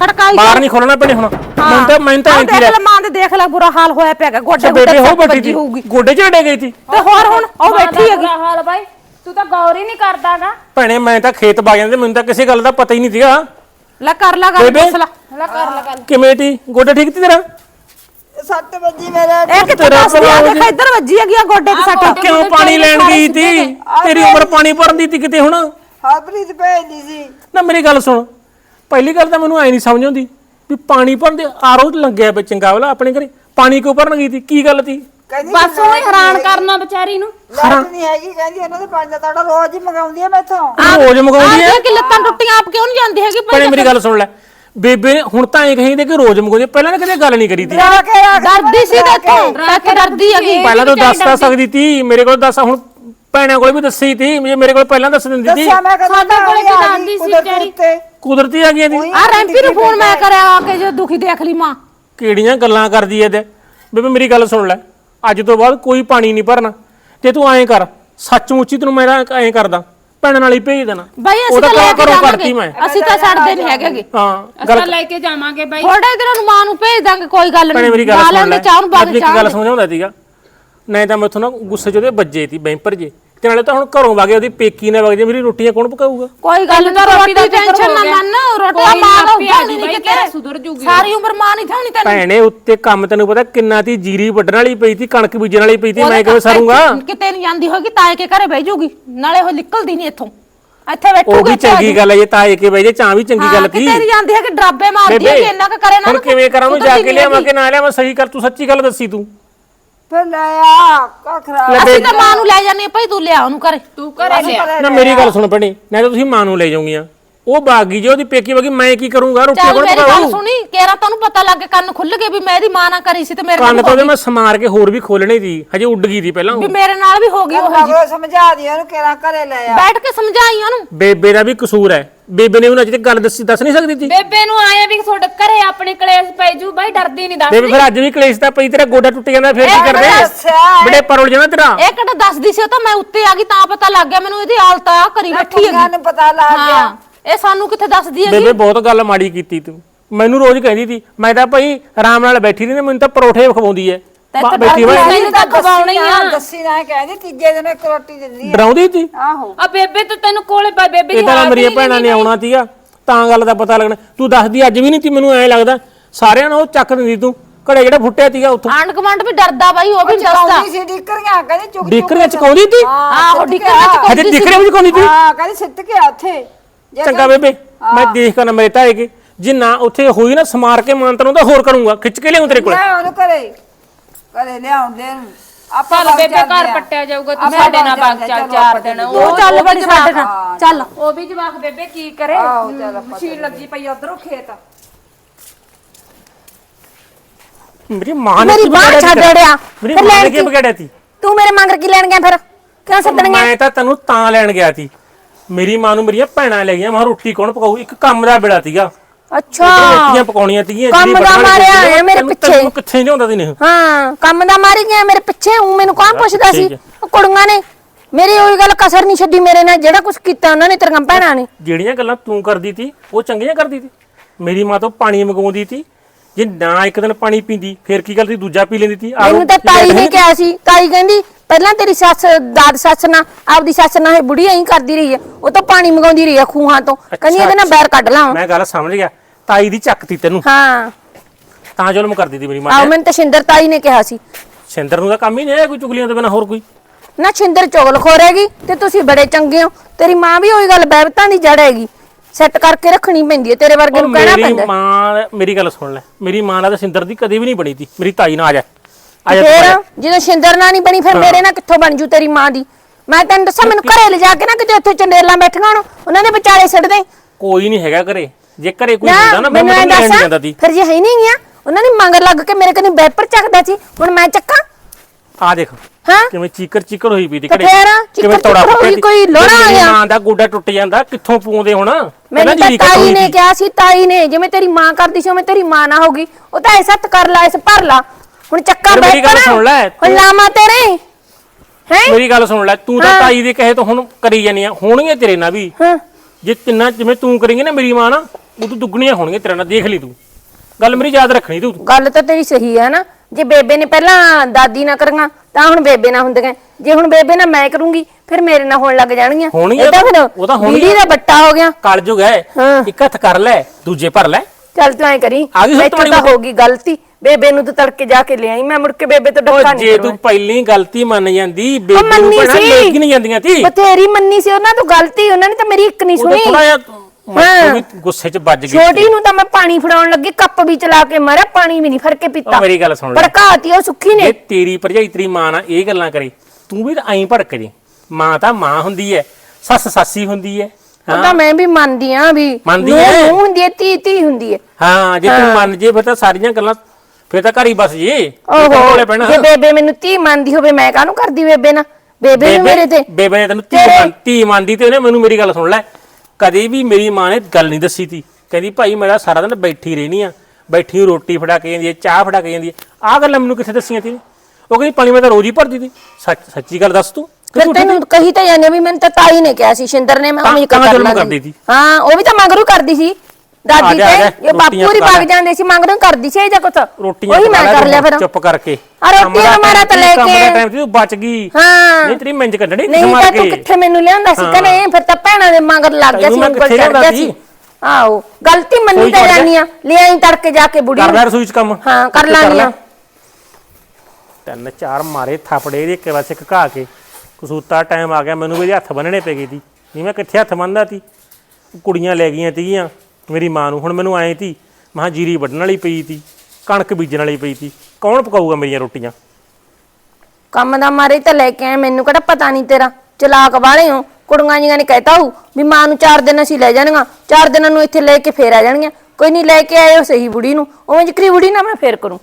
ਖੜਕਾਈ ਬਾਹਰ ਨਹੀਂ ਖੋਲਣਾ ਪੈਣੇ ਹੁਣ। ਮੈਨੂੰ ਤਾਂ ਮੈਨੂੰ ਤਾਂ ਆਹ ਐਂ ਤੀ ਦੇਖ ਲੈ ਲੈ ਮਾਂ ਦੇ ਦੇਖ ਲੈ ਬੁਰਾ ਹਾਲ ਹੋਇਆ ਪਿਆ ਹੈਗਾ। ਗੋਡੇ ਬੇਬੇ ਹੋ ਵੱਜੀ ਤੀ ਹੋਊਗੀ। ਗੋਡੇ ਝੜੇ ਗਈ ਤੀ। ਤੇ ਹੋਰ ਹੁਣ ਉਹ ਬੈਠੀ ਹੈਗੀ। ਹਾਲ ਬਾਈ। ਤੂੰ ਤਾਂ ਗੌਰ ਹੀ ਨਹੀਂ ਕਰਦਾਗਾ। ਭੈਣੇ ਮੈਂ ਤਾਂ ਖੇਤ ਬਾਗ ਜਾਂਦੇ ਮੈਨੂੰ ਤਾਂ ਕਿਸੇ ਗੱਲ ਦਾ ਪਤਾ ਹੀ ਨਹੀਂ ਸੀਗਾ। ਲੈ ਕਰ ਲਾ ਗੱਲ ਬੇਬੇ। ਪੁੱਛ ਲਾ। ਲੈ ਕਰ ਲੈ ਗੱਲ। ਕਿਵੇਂ ਤੀ ਗੋਡੇ ਠੀਕ ਤੀ ਤੇਰਾ? ਸੱਟ ਵੱਜੀ ਮੇਰੇ। ਇਹ ਕਿੱਥੇ ਤੇਰਾ ਦੱਸਦੀ ਆ ਪਰਿਵਾਰ ਦੇਖ ਇੱਧਰ ਵੱਜੀ ਹੈਗੀ ਆ ਗੋਡੇ ਤੇ ਸੱਟ। ਕਿਉਂ ਪਾਣੀ ਲੈਣ ਗਈ ਤੀ? ਤੇਰੀ ਉਮਰ ਪਾਣੀ ਭਰਨ ਦੀ ਤੀ ਕਿਤੇ ਹੁਣ? ਹਰਪ੍ਰੀਤ ਭੇਜਦੀ ਸੀ। ਨਾ ਮੇਰੀ ਗੱਲ ਸੁਣ। ਪਹਿਲੀ ਗੱਲ ਤਾਂ ਮੈਨੂੰ ਐ ਨਹੀਂ ਸਮਝ ਆਉਂਦੀ ਵੀ ਪਾਣੀ ਭਰਨ ਦੇ ਆਰੋ ਲੰਗਿਆ ਵਿੱਚ ਚੰਗਾ ਵਾਲਾ ਆਪਣੇ ਘਰੇ। ਪਾਣੀ ਕਿਉਂ ਭਰਨ ਗਈ ਤੀ? ਕੀ ਗੱਲ ਤੀ? ਕਹਿੰਦੀ ਬਸ ਉਹ ਹੀ ਹੈਰਾਨ ਕਰਨਾ ਵਿਚਾਰੀ ਨੂੰ। ਲੱਤ ਨਹੀਂ ਹੈਗੀ ਕਹਿੰਦੀ ਉਹਨਾਂ ਦੇ ਪੰਜ ਦਾ ਤਾੜਾ ਰੋਜ਼ ਹੀ ਮੰਗਾਉਂਦੀ ਆ ਮੈਥੋਂ। ਰੋਜ਼ ਮੰਗਾਉਂਦੀ ਐ ਆਹ ਕਿ ਲੱਤਾਂ ਟੁੱਟੀਆਂ ਆਪ ਕਿਉਂ ਨਹੀਂ ਜਾਂਦੀ ਹੈਗੀ ਭੈਣੇ ਮੇਰੀ ਗੱਲ ਸੁਣ ਲੈ। ਬੇਬੇ ਨੇ ਹੁਣ ਤਾਂ ਐ ਕਹਿੰਦੇ ਕਿ ਰੋਜ਼ ਮੰਗਾਉਂਦੀ ਆ। ਪਹਿਲਾਂ ਨੇ ਕਦੇ ਗੱਲ ਨਹੀਂ ਕਰੀ ਤੀ। ਆ ਕੇ ਰੱਖ ਡਰਦੀ ਸੀ ਦੇਖੋ ਰੱਖ ਡਰਦੀ ਹੈਗੀ। ਪਹਿਲਾਂ ਤਾਂ ਦੱਸ ਤਾਂ ਸਕਦੀ ਤੀ ਮੇਰੇ ਕੋਲ ਦੱਸ ਹੁਣ ਭੈਣਾਂ ਕੋਲ ਵੀ ਦੱਸੀ ਤੀ ਜੇ ਮੇਰੇ ਕੋਲ ਪਹਿਲਾਂ ਦੱਸ ਦਿੰਦੀ ਤੀ। ਦੱਸਿਆ ਮੈਂ ਕਦੋਂ ਸਾਡੇ ਕੋਲੇ ਤਾਂ ਕੀ ਆ ਦਾਦੀ ਗਈ ਸੀ ਕੁਦਰਤ ਵਿਚਾਰੀ। ਕੁਦਰਤੀ ਆ ਗਈਆਂ ਤੀ। ਆ ਰੈਂਪੀ ਨੂੰ ਫੋਨ ਮੈਂ ਕਰਿਆ ਆ ਕੇ ਜੇ ਦੁਖੀ ਦੇਖ ਲਈ ਮਾਂ। ਕਿਹੜੀਆਂ ਗੱਲਾਂ ਕਰਦੀ ਐ ਤੇ। ਬੇਬੇ ਮੇਰੀ ਗੱਲ ਸੁਣ ਲੈ। ਅੱਜ ਤੋਂ ਬਾਅਦ ਕੋਈ ਪਾਣੀ ਨਹੀਂ ਭਰਨਾ। ਤੇ ਤੂੰ ਐਂ ਕਰ ਸੱਚਮੁੱਚੀ ਤੈਨੂੰ ਮੈਂ ਐਂ ਕਰਦਾ ਭੈਣ ਨਾਲ ਹੀ ਭੇਜ ਦੇਣਾ। ਬਈ ਅਸੀਂ ਤਾਂ ਲੈ ਕੇ ਜਾਵਾਂਗੇ। ਕੱਢਤੀ ਮੈਂ। ਅਸੀਂ ਤਾਂ ਛੱਡਦੇ ਨਹੀਂ ਹੈਗੇ ਹਾਂ ਅਸਾਂ ਲੈ ਕੇ ਜਾਵਾਂਗੇ ਬਾਈ। ਥੋੜਾ ਇਧਰ ਨੂੰ ਮਾਂ ਨੂੰ ਭੇਜ ਦਾਂਗੇ ਕੋਈ ਗੱਲ ਭੈਣੇ ਨਹੀਂ। ਮੇਰੀ ਗੱਲ ਸੁਣ ਲੈ। ਚਾਹ ਨੂੰ ਬਾਅਦ ਇੱਕ ਚਾਹ ਗੱਲ ਸਮਝਾਉਂਦਾ ਸੀਗਾ। ਨਹੀਂ ਤਾਂ ਮੈਥੋਂ ਨਾ ਗੁੱਸੇ ਚ ਉਹਦੇ ਵੱਜੇ ਤੀ ਬੈਂਪਰ ਜੇ। ਤੇ ਨਾਲੇ ਤਾਂ ਹੁਣ ਘਰੋਂ ਵਗੇ ਉਹਦੀ ਪੇਕੀ ਨਾ ਵਗੇ ਮੇਰੀ ਰੋਟੀਆਂ ਕੌਣ ਪਕਾਊਗਾ? ਕੋਈ ਗੱਲ ਨਹੀਂ ਰੋਟੀ ਦੀ ਟੈਨਸ਼ਨ ਨਾ ਮੰਨ ਰੋਟੀ ਮਾਂ ਦਾ ਜੀ ਨਹੀਂ ਕਿਤੇ। ਸੁਧਰ ਜੂਗੀ। ਸਾਰੀ ਉਮਰ ਮਾਂ ਨਹੀਂ ਥਾਣੀ ਤੈਨੂੰ। ਭੈਣੇ ਉੱਤੇ ਕੰਮ ਤੈਨੂੰ ਪਤਾ ਕਿੰਨਾ ਤੀ ਜੀਰੀ ਵੱਢਣ ਵਾਲੀ ਪਈ ਤੀ ਕਣਕ ਬੀਜਣ ਵਾਲੀ ਪਈ ਤੀ ਮੈਂ ਕਿਵੇਂ ਸਰੂੰਗਾ ਕਿਤੇ ਨਹੀਂ ਜਾਂਦੀ ਹੋਗੀ ਤਾਏ ਕੇ ਘਰੇ ਬਹਿ ਜੂਗੀ। ਨਾਲੇ ਉਹ ਨਿਕਲਦੀ ਨਹੀਂ ਇੱਥੋਂ। ਇੱਥੇ ਉਹ ਬੈਠੂਗੀ ਵੀ ਚੰਗੀ ਗੱਲ ਹੈ ਜੇ ਤਾਏ ਕੇ ਬਈ ਜੇ ਚਾਹ ਵੀ ਚੰਗੀ ਗੱਲ ਤੀ। ਕਿਤੇ ਨਹੀਂ ਜਾਂਦੀ ਹੈ ਕਿ ਡਰਾਬੇ ਮਾਰਦੀ ਹੈ ਕਿ ਇੰਨਾ ਕੁ ਕਰੇ ਨਾ ਹੁਣ ਕਿਵੇਂ ਕਰਾਂ ਉਹਨੂੰ ਤੂੰ ਜਾ ਤਾਂ ਕੇ ਲਿਆਵਾਂ ਕਿ ਨਾ ਲਿਆਵਾਂ ਸਹੀ ਕਰ ਤੂੰ ਸੱਚੀ ਗੱਲ ਦੱਸੀ ਤੂੰ। ਫਿਰ ਲੈ ਆ ਕਾ ਖਰਾਬ ਲੈ ਅਸੀਂ ਤਾਂ ਮਾਂ ਨੂੰ ਲੈ ਜਾਂਦੇ ਆ ਭਾਈ ਤੂੰ ਲਿਆ ਉਹਨੂੰ ਘਰੇ। ਤੂੰ ਘਰੇ ਲਿਆ। ਨਾ ਮੇਰੀ ਗੱਲ ਸੁਣ ਭੈਣੇ ਨਾ ਤਾਂ ਤੁਸੀਂ ਮਾਂ ਨੂੰ ਲੈ ਜਾਓਗੀਆਂ। ਉਹ ਬਾਗੀ ਜੇ ਉਹਦੀ ਪੇਕੀ ਵਗੀ ਮੈਂ ਕੀ ਕਰੂੰਗਾ? ਰੋਟੀ ਚੱਲ ਕੋਣ ਮੇਰੀ ਗੱਲ ਪਕਾਉ ਸੁਣੀ ਕੇਰਾ ਤੁਹਾਨੂੰ ਪਤਾ ਲੱਗ ਗਿਆ ਕੰਨ ਖੁੱਲ ਗਏ ਵੀ ਮੈਂ ਇਹਦੀ ਮਾਂ ਨਾਲ ਕਰੀ ਸੀ ਤੇ ਮੇਰੇ ਨਾਲ ਕੰਨ ਤਾਂ ਉਹਦੇ ਮੈਂ ਸਮਾਰ ਕੇ ਹੋਰ ਵੀ ਖੋਲਣੇ ਦੀ ਹਜੇ ਉੱਡ ਗਈ ਦੀ ਪਹਿਲਾਂ ਉਹ। ਵੀ ਮੇਰੇ ਨਾਲ ਵੀ ਹੋ ਗਈ ਉਹ ਮਗਰੋਂ ਸਮਝਾ ਦੀ ਉਹਨੂੰ ਕਿਹੜਾ ਘਰੇ ਲੈ ਆ। ਬੈਠ ਕੇ ਸਮਝਾਈ ਉਹਨੂੰ। ਬੇਬੇ ਦਾ ਵੀ ਕਸੂਰ ਹੈ। ਬੇਬੇ ਨੇ ਉਹਨੂੰ ਅਜੇ ਤੱਕ ਗੱਲ ਦੱਸੀ ਦੱਸ ਨਹੀਂ ਸਕਦੀ ਸੀ? ਬੇਬੇ ਨੂੰ ਆਇਆ ਵੀ ਤੁਹਾਡੇ ਘਰੇ ਆਪਣੇ ਕਲੇਸ਼ ਪੈ ਜੂ ਬਾਈ ਡਰਦੀ ਨਹੀਂ ਦੱਸ ਬੇਬੇ ਫਿਰ ਅੱਜ ਵੀ ਕਲੇਸ਼ ਤਾਂ ਪਈ ਤੇਰਾ ਗੋਡਾ ਟੁੱਟ ਜਾਂਦਾ ਫਿਰ ਕੀ ਕਰਦੇ? ਦੱਸਿਆ ਬੜੇ ਪਰੋਲ ਜਾਂਦਾ ਤੇਰਾ। ਇਹ ਕਿਹੜਾ ਦੱਸਦੀ ਸੀ ਉਹ ਤਾਂ ਮੈਂ ਉੱਤੇ ਆ ਗਈ ਤਾਂ ਪਤਾ ਲੱਗ ਗਿਆ ਮੈਨੂੰ ਇਹਦੀ ਹਾਲਤ ਆ ਕਰੀ ਬੈਠੀ ਹੈਗੀ। ਨੂੰ ਪਤਾ ਲੱਗ ਗਿਆ। ਹਾਂ। ਇਹ ਸਾਨੂੰ ਕਿੱਥੇ ਦੱਸਦੀ ਹੈਗੀ? ਬੇਬੇ ਬਹੁਤ ਗੱਲ ਮਾੜੀ ਕੀਤੀ ਤੂੰ। ਮੈਨੂੰ ਰੋਜ਼ ਕਹਿੰਦੀ ਸੀ ਮੈਂ ਤਾਂ ਭਾਈ ਆਰਾਮ ਨਾਲ ਬੈਠੀ ਰਹੀ ਮੈਨੂੰ ਤਾਂ ਪਰੋਠੇ ਖਵਾਉਂਦੀ ਐ। ਬਾ- ਬੈਠੀ ਹੋਈ ਮੈਨੂੰ ਤਾਂ ਖਵਾਉਣੀ ਆ। ਦੱਸੀ ਨਾ ਕਹਿੰਦੀ ਤੀਜੇ ਦਿਨ ਇੱਕ ਰੋਟੀ ਦਿੰਦੀ ਆ। ਡਰਾਉਂਦੀ ਸੀ? ਆਹੋ। ਆ ਬੇਬੇ ਤਾਂ ਤੈਨੂੰ ਕੋਲੇ ਪਾ ਬੇਬੇ ਦੀ ਇਹ ਤਾਂ ਹਾਲਤ ਮੇਰੀਆਂ ਹੀ ਭੈਣਾਂ ਨੇ ਆਉਣਾ ਸੀਗਾ ਤਾਂ ਗੱਲ ਦਾ ਪਤਾ ਲੱਗਣਾ। ਤੂੰ ਦੱਸਦੀ ਅੱਜ ਵੀ ਨਹੀਂ ਤੀ ਮੈਨੂੰ ਐ ਲੱਗਦਾ। ਸਾਰਿਆਂ ਨੂੰ ਉਹ ਚੱਕ ਦਿੰਦੀ ਤੂੰ। ਘੜੇ ਜਿਹੜਾ ਫੁੱਟਿਆ ਸੀਗਾ ਉੱਥੋਂ। ਆਂਡ ਕਮਾਂਡ ਵੀ ਡਰਦਾ ਬਾਈ ਉਹ ਵੀ ਨੀ ਦੱਸਦਾ। ਚਕਾਉਂਦੀ ਸੀ ਡਿੱਕਰੀਆਂ ਕਹਿੰਦੀ ਚੁੱਕ ਚੁੱਕ ਡਿੱਕਰੀਆਂ ਚਕਾਉਂਦੀ ਤੀ ਆਹੋ ਡਿੱਕਰੀਆਂ ਚ ਹਜੇ ਡਿੱਕਰੀਆਂ ਵੀ ਚਕਾਉਂਦੀ ਤੀ ਹਾਂ ਕਹਿੰਦੀ ਸਿੱਟ ਕੇ ਆ ਉੱਥੇ। ਜੇ ਚੰਗਾ ਬੇਬੇ ਮੈਂ ਦੇਖ ਕਰ ਮੇਰੇ ਤਾਂ ਕਿ ਜੇ ਨਾ ਉੱਥੇ ਹੋਈ ਨਾ ਸਮਾਰ ਕੇ ਮੰਤਰ ਨੂੰ ਤਾਂ ਹੋਰ ਕਰੂੰਗਾ ਖਿੱਚ ਕੇ ਲਿਆਉਂ ਤੇਰੇ ਕੋਲ ਲੈ ਉਹਨੂੰ ਘਰੇ ਘਰੇ ਲਿਆਉਣ ਦੇ। ਆਪਾਂ ਚੱਲ ਬੇਬੇ ਘਰ। ਪੱਟਿਆ ਜਾਊਗਾ ਤੂੰ ਸਾਡੇ ਨਾਲ ਬਾਗ ਚੱਲ ਚਾਰ ਦਿਨ। ਉਹ ਚੱਲ ਬੜੀ ਸਾਡੇ ਨਾਲ ਚੱਲ ਉਹ ਵੀ ਜਵਾਕ ਬੇਬੇ ਕੀ ਕਰੇ ਆਹੋ, ਚੱਲ ਆਪਾਂ ਮਸ਼ੀਨ ਲੱਗੀ ਪਈ ਉਧਰੋਂ ਖੇਤ ਮੇਰੀ ਮਾਂ ਨੇ ਮੇਰੀ ਕੀ ਬਾਂਹ ਵਿਗਾੜਿਆ ਛੱਡ ਸੀ? ਅੜਿਆ। ਮੇਰੀ ਮਾਂ ਨੇ ਕੀ ਕੀ? ਵਿਗੜਿਆ ਤੀ ਤੂੰ ਮੇਰੇ ਮੰਗਰ ਕੀ ਲੈਣ ਗਿਆ ਫਿਰ ਕਿਉਂ ਸੱਦਣੀਆਂ ਮੈਂ ਤਾਂ ਤੈਨੂੰ ਤਾਂ ਲੈਣ ਗਿਆ ਸੀ ਮੇਰੀ ਮਾਂ ਨੂੰ ਮੇਰੀਆਂ ਭੈਣਾਂ ਲੈ ਗਈਆਂ ਮੈਂ ਕਿਹਾ ਰੋਟੀ ਕੌਣ ਪਕਾਊ? ਇੱਕ ਕੰਮ ਦਾ ਬੇੜਾ ਸੀਗਾ। ਅੱਛਾ। ਰੋਟੀਆਂ ਪਕਾਉਣੀਆਂ ਸੀਗੀਆਂ ਕੰਮ ਦਾ ਮਾਰਿਆ ਹੈ ਮੇਰੇ ਪਿੱਛੇ। ਤੈਨੂੰ ਕਿੱਥੇ ਲਿਆਉਂਦਾ ਸੀ ਨਹੀਂ ਹਾਂ ਕੰਮ ਦਾ ਮਾਰੀ ਗਿਆ ਮੇਰੇ ਪਿੱਛੇ ਉਹ ਮੈਨੂੰ ਕੌਣ ਪੁੱਛਦਾ ਸੀ। ਉਹ ਕੁੜੀਆਂ ਨੇ। ਮੇਰੀ ਉਹੀ ਗੱਲ ਕਸਰ ਨਹੀਂ ਛੱਡੀ ਮੇਰੇ ਨਾਲ ਜਿਹੜਾ ਕੁਝ ਕੀਤਾ ਉਹਨਾਂ ਨੇ ਤੇਰੀਆਂ ਭੈਣਾਂ ਨੇ। ਜਿਹੜੀਆਂ ਗੱਲਾਂ ਤੂੰ ਕਰਦੀ ਤੀ ਉਹ ਚੰਗੀਆਂ ਕਰਦੀ ਤੀ। ਮੇਰੀ ਮਾਂ ਤੋਂ ਪਾਣੀ ਮੰਗਵਾਉਂਦੀ ਤੀ। ਜੇ ਨਾ ਇੱਕ ਦਿਨ ਪਾਣੀ ਪੀਂਦੀ ਫੇਰ ਕੀ ਗੱਲ ਤੀ ਦੂਜਾ ਪੀ ਲੈਂਦੀ ਤੀ। ਮੈਨੂੰ ਤਾਂ ਤਾਈ ਨੇ ਕਿਹਾ ਸੀ ਤਾਈ ਕਹਿੰਦੀ ਪਹਿਲਾਂ ਤੇਰੀ ਸੱਸ ਦਾਦ ਸੱਸ ਨਾ ਆਪਦੀ ਸੱਸ ਨਾਲ ਇਹ ਬੁੜੀ ਐਂ ਕਰਦੀ ਰਹੀ ਹੈ। ਉਹ ਤਾਂ ਪਾਣੀ ਮੰਗਾਉਂਦੀ ਰਹੀ ਹੈ ਖੂਹਾਂ ਤੋਂ। ਕਹਿੰਦੀ ਇਹਦੇ ਨਾਲ ਬੈਰ ਕੱਢ ਲਾਂ। ਮੈਂ ਗੱਲ ਸਮਝ ਗਿਆ। ਤਾਈ ਦੀ ਚੱਕਤੀ ਤੈਨੂੰ। ਹਾਂ। ਤਾਂ ਜ਼ੁਲਮ ਕਰਦੀ ਤੀ ਮੇਰੀ ਆਹ ਮਾਂ ਮੈਨੂੰ ਤਾਂ ਸ਼ਿੰਦਰ ਤਾਈ ਨੇ ਕਿਹਾ ਸੀ। ਸਿੰਦਰ ਨੂੰ ਤਾਂ ਕੰਮ ਹੀ ਨਹੀਂ ਹੈ ਕੋਈ ਚੁਗਲੀਆਂ ਤੋਂ ਬਿਨਾ ਹੋਰ ਕੋਈ? ਨਾ ਛਿੰਦਰ ਚੁਗਲ ਖੋਰੇਗੀ ਤੇ ਤੁਸੀਂ ਬੜੇ ਚੰਗੇ ਹੋ। ਤੇਰੀ ਮਾਂ ਵੀ ਉਹੀ ਗੱਲ ਬੈਬਤਾਂ ਦੀ ਜੜ ਹੈਗੀ। ਸੈੱਟ ਕਰਕੇ ਰੱਖਣੀ ਪੈਂਦੀ ਹੈ ਤੇਰੇ ਵਰਗੇ ਉਹ ਨੂੰ ਕਹਿਣਾ ਮੇਰੀ ਪੈਂਦਾ ਹੈ। ਮਾਂ ਮੇਰੀ ਗੱਲ ਸੁਣ ਲੈ। ਮੇਰੀ ਮਾਂ ਨਾਲ ਤਾਂ ਸਿੰਦਰ ਦੀ ਕਦੇ ਵੀ ਨਹੀਂ ਬਣੀ ਤੀ। ਮੇਰੀ ਤਾਈ ਨਾਲ ਆ ਜਾ। ਆ ਜਾ ਤੂੰ ਆ ਫੇਰ ਜਾ। ਜਦੋਂ ਸ਼ਿੰਦਰ ਨਾਲ ਨਹੀਂ ਬਣੀ ਫਿਰ ਮੇਰੇ ਨਾਲ ਕਿੱਥੋਂ ਬਣ ਜੂ ਤੇਰੀ ਮਾਂ ਦੀ? ਮੈਂ ਤੈਨੂੰ ਦੱਸਾਂ ਮੈਨੂੰ ਘਰੇ ਲਿਜਾ ਕੇ ਨਾ ਕਿਤੇ ਉੱਥੇ ਚੰਡੇਲਾਂ ਬੈਠੀਆਂ ਹੋਣ ਉਹਨਾਂ ਦੇ ਵਿਚਾਲੇ ਛੱਡ ਦੇ। ਕੋਈ ਨਹੀਂ ਹੈਗਾ ਘਰੇ। ਜੇ ਘਰੇ ਕੋਈ ਹੁੰਦਾ ਨਾ ਮੈਂ ਮੈਨੂੰ ਐਂ ਨਹੀਂ ਜਾਂਦਾ ਦੱਸ ਤੀ। ਫਿਰ ਜੇ ਹੈ ਨਹੀਂ ਗਿਆ ਉਹਨਾਂ ਨੇ ਮੰਗਰ ਲੱਗ ਕੇ ਮੇਰੇ ਕਨੀ ਬੈਪਰ ਚੱਕਦਾ ਸੀ। ਹੁਣ ਮੈਂ ਚੱਕਾਂ। ਆ ਦੇਖ ਹਾਂ। ਕਿਵੇਂ ਚੀਕਰ ਚੀਕਰ ਹੋਈ ਪਈ ਤੇ ਘਰੇ। ਫੇਰ ਚੀਕਰ ਚੀਕਰ। ਕੋਈ ਆ ਮੇਰੀ ਗਿਆ। ਮਾਂ ਦਾ ਗੋਡਾ ਟੁੱਟ ਜਾਂਦਾ ਕਿੱਥੋਂ ਪੂੰਦੇ ਹੁਣ? ਮੈਨੂੰ ਤਾਂ ਤਾਈ ਨੇ। ਕਿਹਾ ਸੀ ਤਾਈ ਨੇ ਜਿਵੇਂ ਤੇਰੀ ਮਾਂ ਕਰਦੀ ਸੀ ਉਵੇਂ ਤੇਰੀ ਮਾਂ ਨਾ ਹੋਗੀ ਉਹ ਤਾਂ ਐਸਾ ਕਰ ਲਾ ਐਸ ਭਰ ਲਾ। ਹੁਣ ਚੱਕਾ ਫਿਰ ਮੇਰੀ ਗੱਲ ਸੁਣ ਲੈ, ਹੁਣ ਲਾਮਾ ਤੇਰੇ। ਹੈ? ਮੇਰੀ ਗੱਲ ਸੁਣ ਲੈ ਤੂੰ ਤਾਂ। ਤਾਈ ਦੇ ਕਹੇ ਤੋਂ ਹੁਣ ਕਰੀ ਜਾਨੀ ਆ ਹੋਣਗੀਆਂ ਤੇਰੇ ਨਾਲ ਵੀ। ਹਾਂ। ਜੇ ਤਿੰਨਾਂ ਜਿਵੇਂ ਤੂੰ ਕਰੇਂਗੀ ਨਾ ਮੇਰੀ ਮਾਂ ਨਾ ਉਹ ਤੂੰ ਦੁੱਗਣੀਆਂ ਹੋਣਗੀਆਂ ਤੇਰੇ ਨਾਲ ਦੇਖ ਲਈ ਤੂੰ। ਗੱਲ ਮੇਰੀ ਯਾਦ ਰੱਖਣੀ ਤੂੰ। ਗੱਲ ਤਾਂ ਤੇਰੀ ਸਹੀ ਹੈ ਨਾ। ਜੇ ਬੇਬੇ ਨੇ ਪਹਿਲਾਂ ਦਾਦੀ ਨਾਲ ਕਰਾਂਗਾ ਤਾਂ ਹੁਣ ਬੇਬੇ ਨਾਲ ਹੁੰਦੀਆਂ। ਜੇ ਹੁਣ ਬੇਬੇ ਨਾਲ ਮੈਂ ਕਰੂੰਗੀ ਫਿਰ ਮੇਰੇ ਨਾਲ ਹੋਣ ਲੱਗ ਜਾਣਗੀਆਂ। ਹੋਣਗੀਆਂ ਇਹ ਤਾਂ ਫਿਰ ਉਹ ਤਾਂ ਹੋਣਗੀਆਂ। ਬੀੜੀ ਦਾ ਬੱਟਾ ਹੋ ਗਿਆ। ਕਲਯੁਗ ਹੈ ਹਾਂ। ਇੱਕ ਹੱਥ ਕਰ ਲੈ ਦੂਜੇ ਭਰ ਲੈ। ਚੱਲ ਤੂੰ ਐ ਕਰੀ। ਆ ਗਈ ਹੁਣ ਤਾਂ ਹੋ ਗਈ ਗਲਤੀ। ਬੇਬੇ ਨੂੰ ਤੂੰ ਤੜਕੇ ਜਾ ਕੇ ਲਿਆਈ ਮੈਂ ਮੁੜ ਕੇ ਬੇਬੇ ਤੋਂ ਉਹ ਡੱਕਾ ਨਹੀਂ ਜੇ। ਤੂੰ ਪਹਿਲੀ ਗਲਤੀ ਮੰਨ ਜਾਂਦੀ ਬੇਬੀ ਨੂੰ ਮੰਨੀ ਭੈਣਾ ਸੀ। ਲੈ ਕੇ ਨਹੀਂ ਜਾਂਦੀਆਂ ਤੀ। ਬਥੇਰੀ ਮੰਨੀ ਸੀ ਉਹਨਾਂ ਤੋਂ ਗਲਤੀ ਉਹਨਾਂ ਨੇ ਤਾਂ ਮੇਰੀ ਇੱਕ ਨਹੀਂ ਉਹ ਸੁਣੀ। ਥੋੜਾ ਜਿਹਾ ਮੈਂ। ਵੀ ਗੁੱਸੇ 'ਚ ਵੱਜ ਗਈ ਛੋਟੀ ਨੂੰ ਤਾਂ ਮੈਂ ਪਾਣੀ ਫੜਾਉਣ ਲੱਗੀ ਕੱਪ ਵੀ ਚਲਾ ਕੇ ਮਾਰਿਆ ਪਾਣੀ ਵੀ ਨਹੀਂ ਫੜ ਕੇ ਪੀਤਾ। ਉਹ ਮੇਰੀ ਗੱਲ ਸੁਣ ਲੈ। ਭੜਕਾਤੀ ਉਹ ਸੁੱਖੀ ਨੇ। ਜੇ ਤੇਰੀ ਭਰਜਾਈ ਤੇਰੀ ਮਾਂ ਨਾਲ ਇਹ ਗੱਲਾਂ ਕਰੇ ਤੂੰ ਵੀ ਤਾਂ ਐਂ ਭੜਕ ਜੇ। ਮਾਂ ਤਾਂ ਮਾਂ ਹੁੰਦੀ ਹੈ ਸੱਸ ਸਾਸੀ ਹੁੰਦੀ ਹੈ। ਉਹ ਤਾਂ ਮੈਂ ਵੀ ਮੰਨਦੀ ਆ ਵੀ ਮੰਨਦੀ ਨੂੰਹ ਹੈ। ਨੂੰਹ ਹੁੰਦੀ ਹੈ ਧੀ ਧੀ ਹੁੰਦੀ ਹੈ ਹਾਂ ਜੇ ਤੂੰ ਮੰਨ ਜੇ ਫਿਰ ਤਾਂ ਸਾਰੀਆਂ ਗੱਲਾਂ ਫਿਰ ਤਾਂ ਘਰ ਬਸ ਜੇ। ਓਹੋ ਕੋਲੇ ਪੈਣਾ। ਜੇ ਬੇਬੇ ਮੈਨੂੰ ਧੀ ਮੰਨਦੀ ਹੋਵੇ ਮੈਂ ਕਾਹਨੂੰ ਕਰਦੀ ਬੇਬੇ ਨਾਲ? ਬੇਬੇ ਵੀ ਮੇਰੇ ਤੇ। ਬੇਬੇ ਨੇ ਤੈਨੂੰ ਧੀ ਤੇਰੇ- ਮੰਨ- ਧੀ ਮੰਨਦੀ ਤੇ ਉਹਨੇ ਮੈਨੂੰ ਮੇਰੀ ਗੱਲ ਸੁਣ ਲੈ। ਕਦੇ ਵੀ ਮੇਰੀ ਮਾਂ ਨੇ ਗੱਲ ਨਹੀਂ ਦੱਸੀ ਤੀ। ਕਹਿੰਦੀ ਭਾਈ ਮੇਰਾ ਸਾਰਾ ਦਿਨ ਬੈਠੀ ਰਹਿਣੀ ਆ। ਬੈਠੀ ਨੂੰ ਰੋਟੀ ਫੜਾ ਕੇ ਜਾਂਦੀ ਹੈ ਚਾਹ ਫੜਾ ਕੇ ਜਾਂਦੀ ਹੈ। ਆਹ ਗੱਲਾਂ ਮੈਨੂੰ ਕਿੱਥੇ ਦੱਸੀਆਂ ਤੀ ਉਹ ਕਹਿੰਦੀ ਪਾਣੀ ਮੈਂ ਤਾਂ ਰੋਜ਼ ਹੀ ਭਰਦੀ ਤੀ। ਸੱਚ ਸੱਚੀ ਗੱਲ ਦੱਸ ਤੂੰ। ਕਿ ਫਿਰ ਝੂਠੀ? ਤੈਨੂੰ ਕਹੀ ਤਾਂ ਜਾਂਦੇ ਵੀ ਮੈਨੂੰ ਤਾਂ ਤਾਈ ਨੇ ਕਿਹਾ ਸੀ ਸ਼ਿੰਦਰ ਨੇ ਮੈਂ ਤਾਂ- ਹੀ ਤਾਂ ਕਰ ਜ਼ੁਲਮ ਲਾਂਗੀ। ਕਰਦੀ ਸੀ। ਹਾਂ ਉਹ ਵੀ ਤਾਂ ਮਗਰੂ ਕਰਦੀ ਸੀ। ਦਾਦੀ ਜਾ, ਆ ਜਾ, ਤੇ ਇਹ ਬਾਪੂ ਹੀ ਪਕਾ ਵਗ। ਜਾਂਦੇ ਸੀ ਮਗਰੂ ਕਰਦੀ ਸੀ ਇਹ ਜਾਂ ਕੁਛ ਰੋਟੀਆਂ ਉਹੀ ਮੈਂ ਪਕਾ ਕਰ ਲਿਆ ਫਿਰ ਚੁੱਪ ਕਰਕੇ ਆ ਰੋਟੀਆਂ ਮਾਰਾ ਤਾਂ ਲੈ ਕੰਮ ਦਾ ਕੇ। ਟਾਈਮ ਤੂੰ ਬਚ ਗਈ ਹਾਂ ਨਹੀਂ ਤੇਰੀ ਮਿੰਜ ਕੱਢਣੀ ਨਹੀਂ ਤਾਂ ਤੂੰ ਕਿੱਥੇ ਮੈਨੂੰ ਲਿਆਂਦਾ ਸੀ ਕਨੇ ਫਿਰ ਤਾਂ ਭੈਣਾਂ ਦੇ ਮਗਰ ਲੱਗ ਗਿਆ ਤੈਨੂੰ ਸੀ ਕਿੱਥੇ ਚੜ ਗਿਆ ਲਿਆਂਦਾ ਸੀ ਸੀ? ਆਓ ਗਲਤੀ ਮੰਨੀ ਕੋਈ ਤਾਂ ਕਰ ਜਾ। ਜਾਨੀ ਆ ਲਿਆਈ ਤੜਕੇ ਜਾ ਕੇ ਬੁੜੀ ਕਰ ਨੂੰ। ਰਸੋਈ ਚ ਕੰਮ ਹਾਂ ਕਰ ਲਾਂਗੀ ਲੈ। ਆ ਤਿੰਨ ਚਾਰ ਮਾਰੇ ਥਾਪੜੇ ਦੇ ਇੱਕ ਪਾਸੇ ਘਕਾ ਕੇ ਕਸੂਤਾ ਟਾਈਮ ਆ ਗਿਆ ਮੈਨੂੰ ਵੀ ਇਹਦੇ ਹੱਥ ਬੰਨਣੇ ਪੈ ਗਏ ਸੀ ਨਹੀਂ ਮੈਂ ਕਿੱਥੇ ਹੱਥ ਬੰਨਦਾ ਸੀ ਕੁੜੀਆਂ ਲੈ ਗਈਆਂ ਤੀਆਂ ਮੇਰੀ ਮਾਂ ਨੂੰ, ਹੁਣ ਮੈਨੂੰ ਐਂ ਤੀ ਮਹਾ ਜੀਰੀ ਵੱਢਣ ਵਾਲੀ ਪਈ ਤੀ ਕਣਕ ਬੀਜਣ ਵਾਲੀ ਪਈ ਤੀ ਕੌਣ ਪਕਾਊਗਾ ਮੇਰੀਆਂ ਰੋਟੀਆਂ? ਕੰਮ ਦਾ ਮਾਰੇ ਤਾਂ ਲੈ ਕੇ ਆਏ ਮੈਨੂੰ ਕਿਹੜਾ ਪਤਾ ਨਹੀਂ ਤੇਰਾ, ਚਲਾਕ ਵਾਲੇ ਹੋ, ਕੁੜੀਆਂ ਜੀਆਂ ਨੇ ਕਹਿਤਾ ਹੂ ਵੀ ਮਾਂ ਨੂੰ ਚਾਰ ਦਿਨ ਅਸੀਂ ਲੈ ਜਾਣੀਆਂ, ਚਾਰ ਦਿਨਾਂ ਨੂੰ ਇੱਥੇ ਲੈ ਕੇ ਫੇਰ ਆ ਜਾਣਗੀਆਂ, ਕੋਈ ਨਹੀਂ ਲੈ ਕੇ ਆਇਓ ਸਹੀ ਬੁੜੀ ਨੂੰ, ਉਵੇਂ ਜਿਕਰੀ ਬੁੜੀ ਨਾ ਮੈਂ ਫੇਰ ਕਰੂੰ।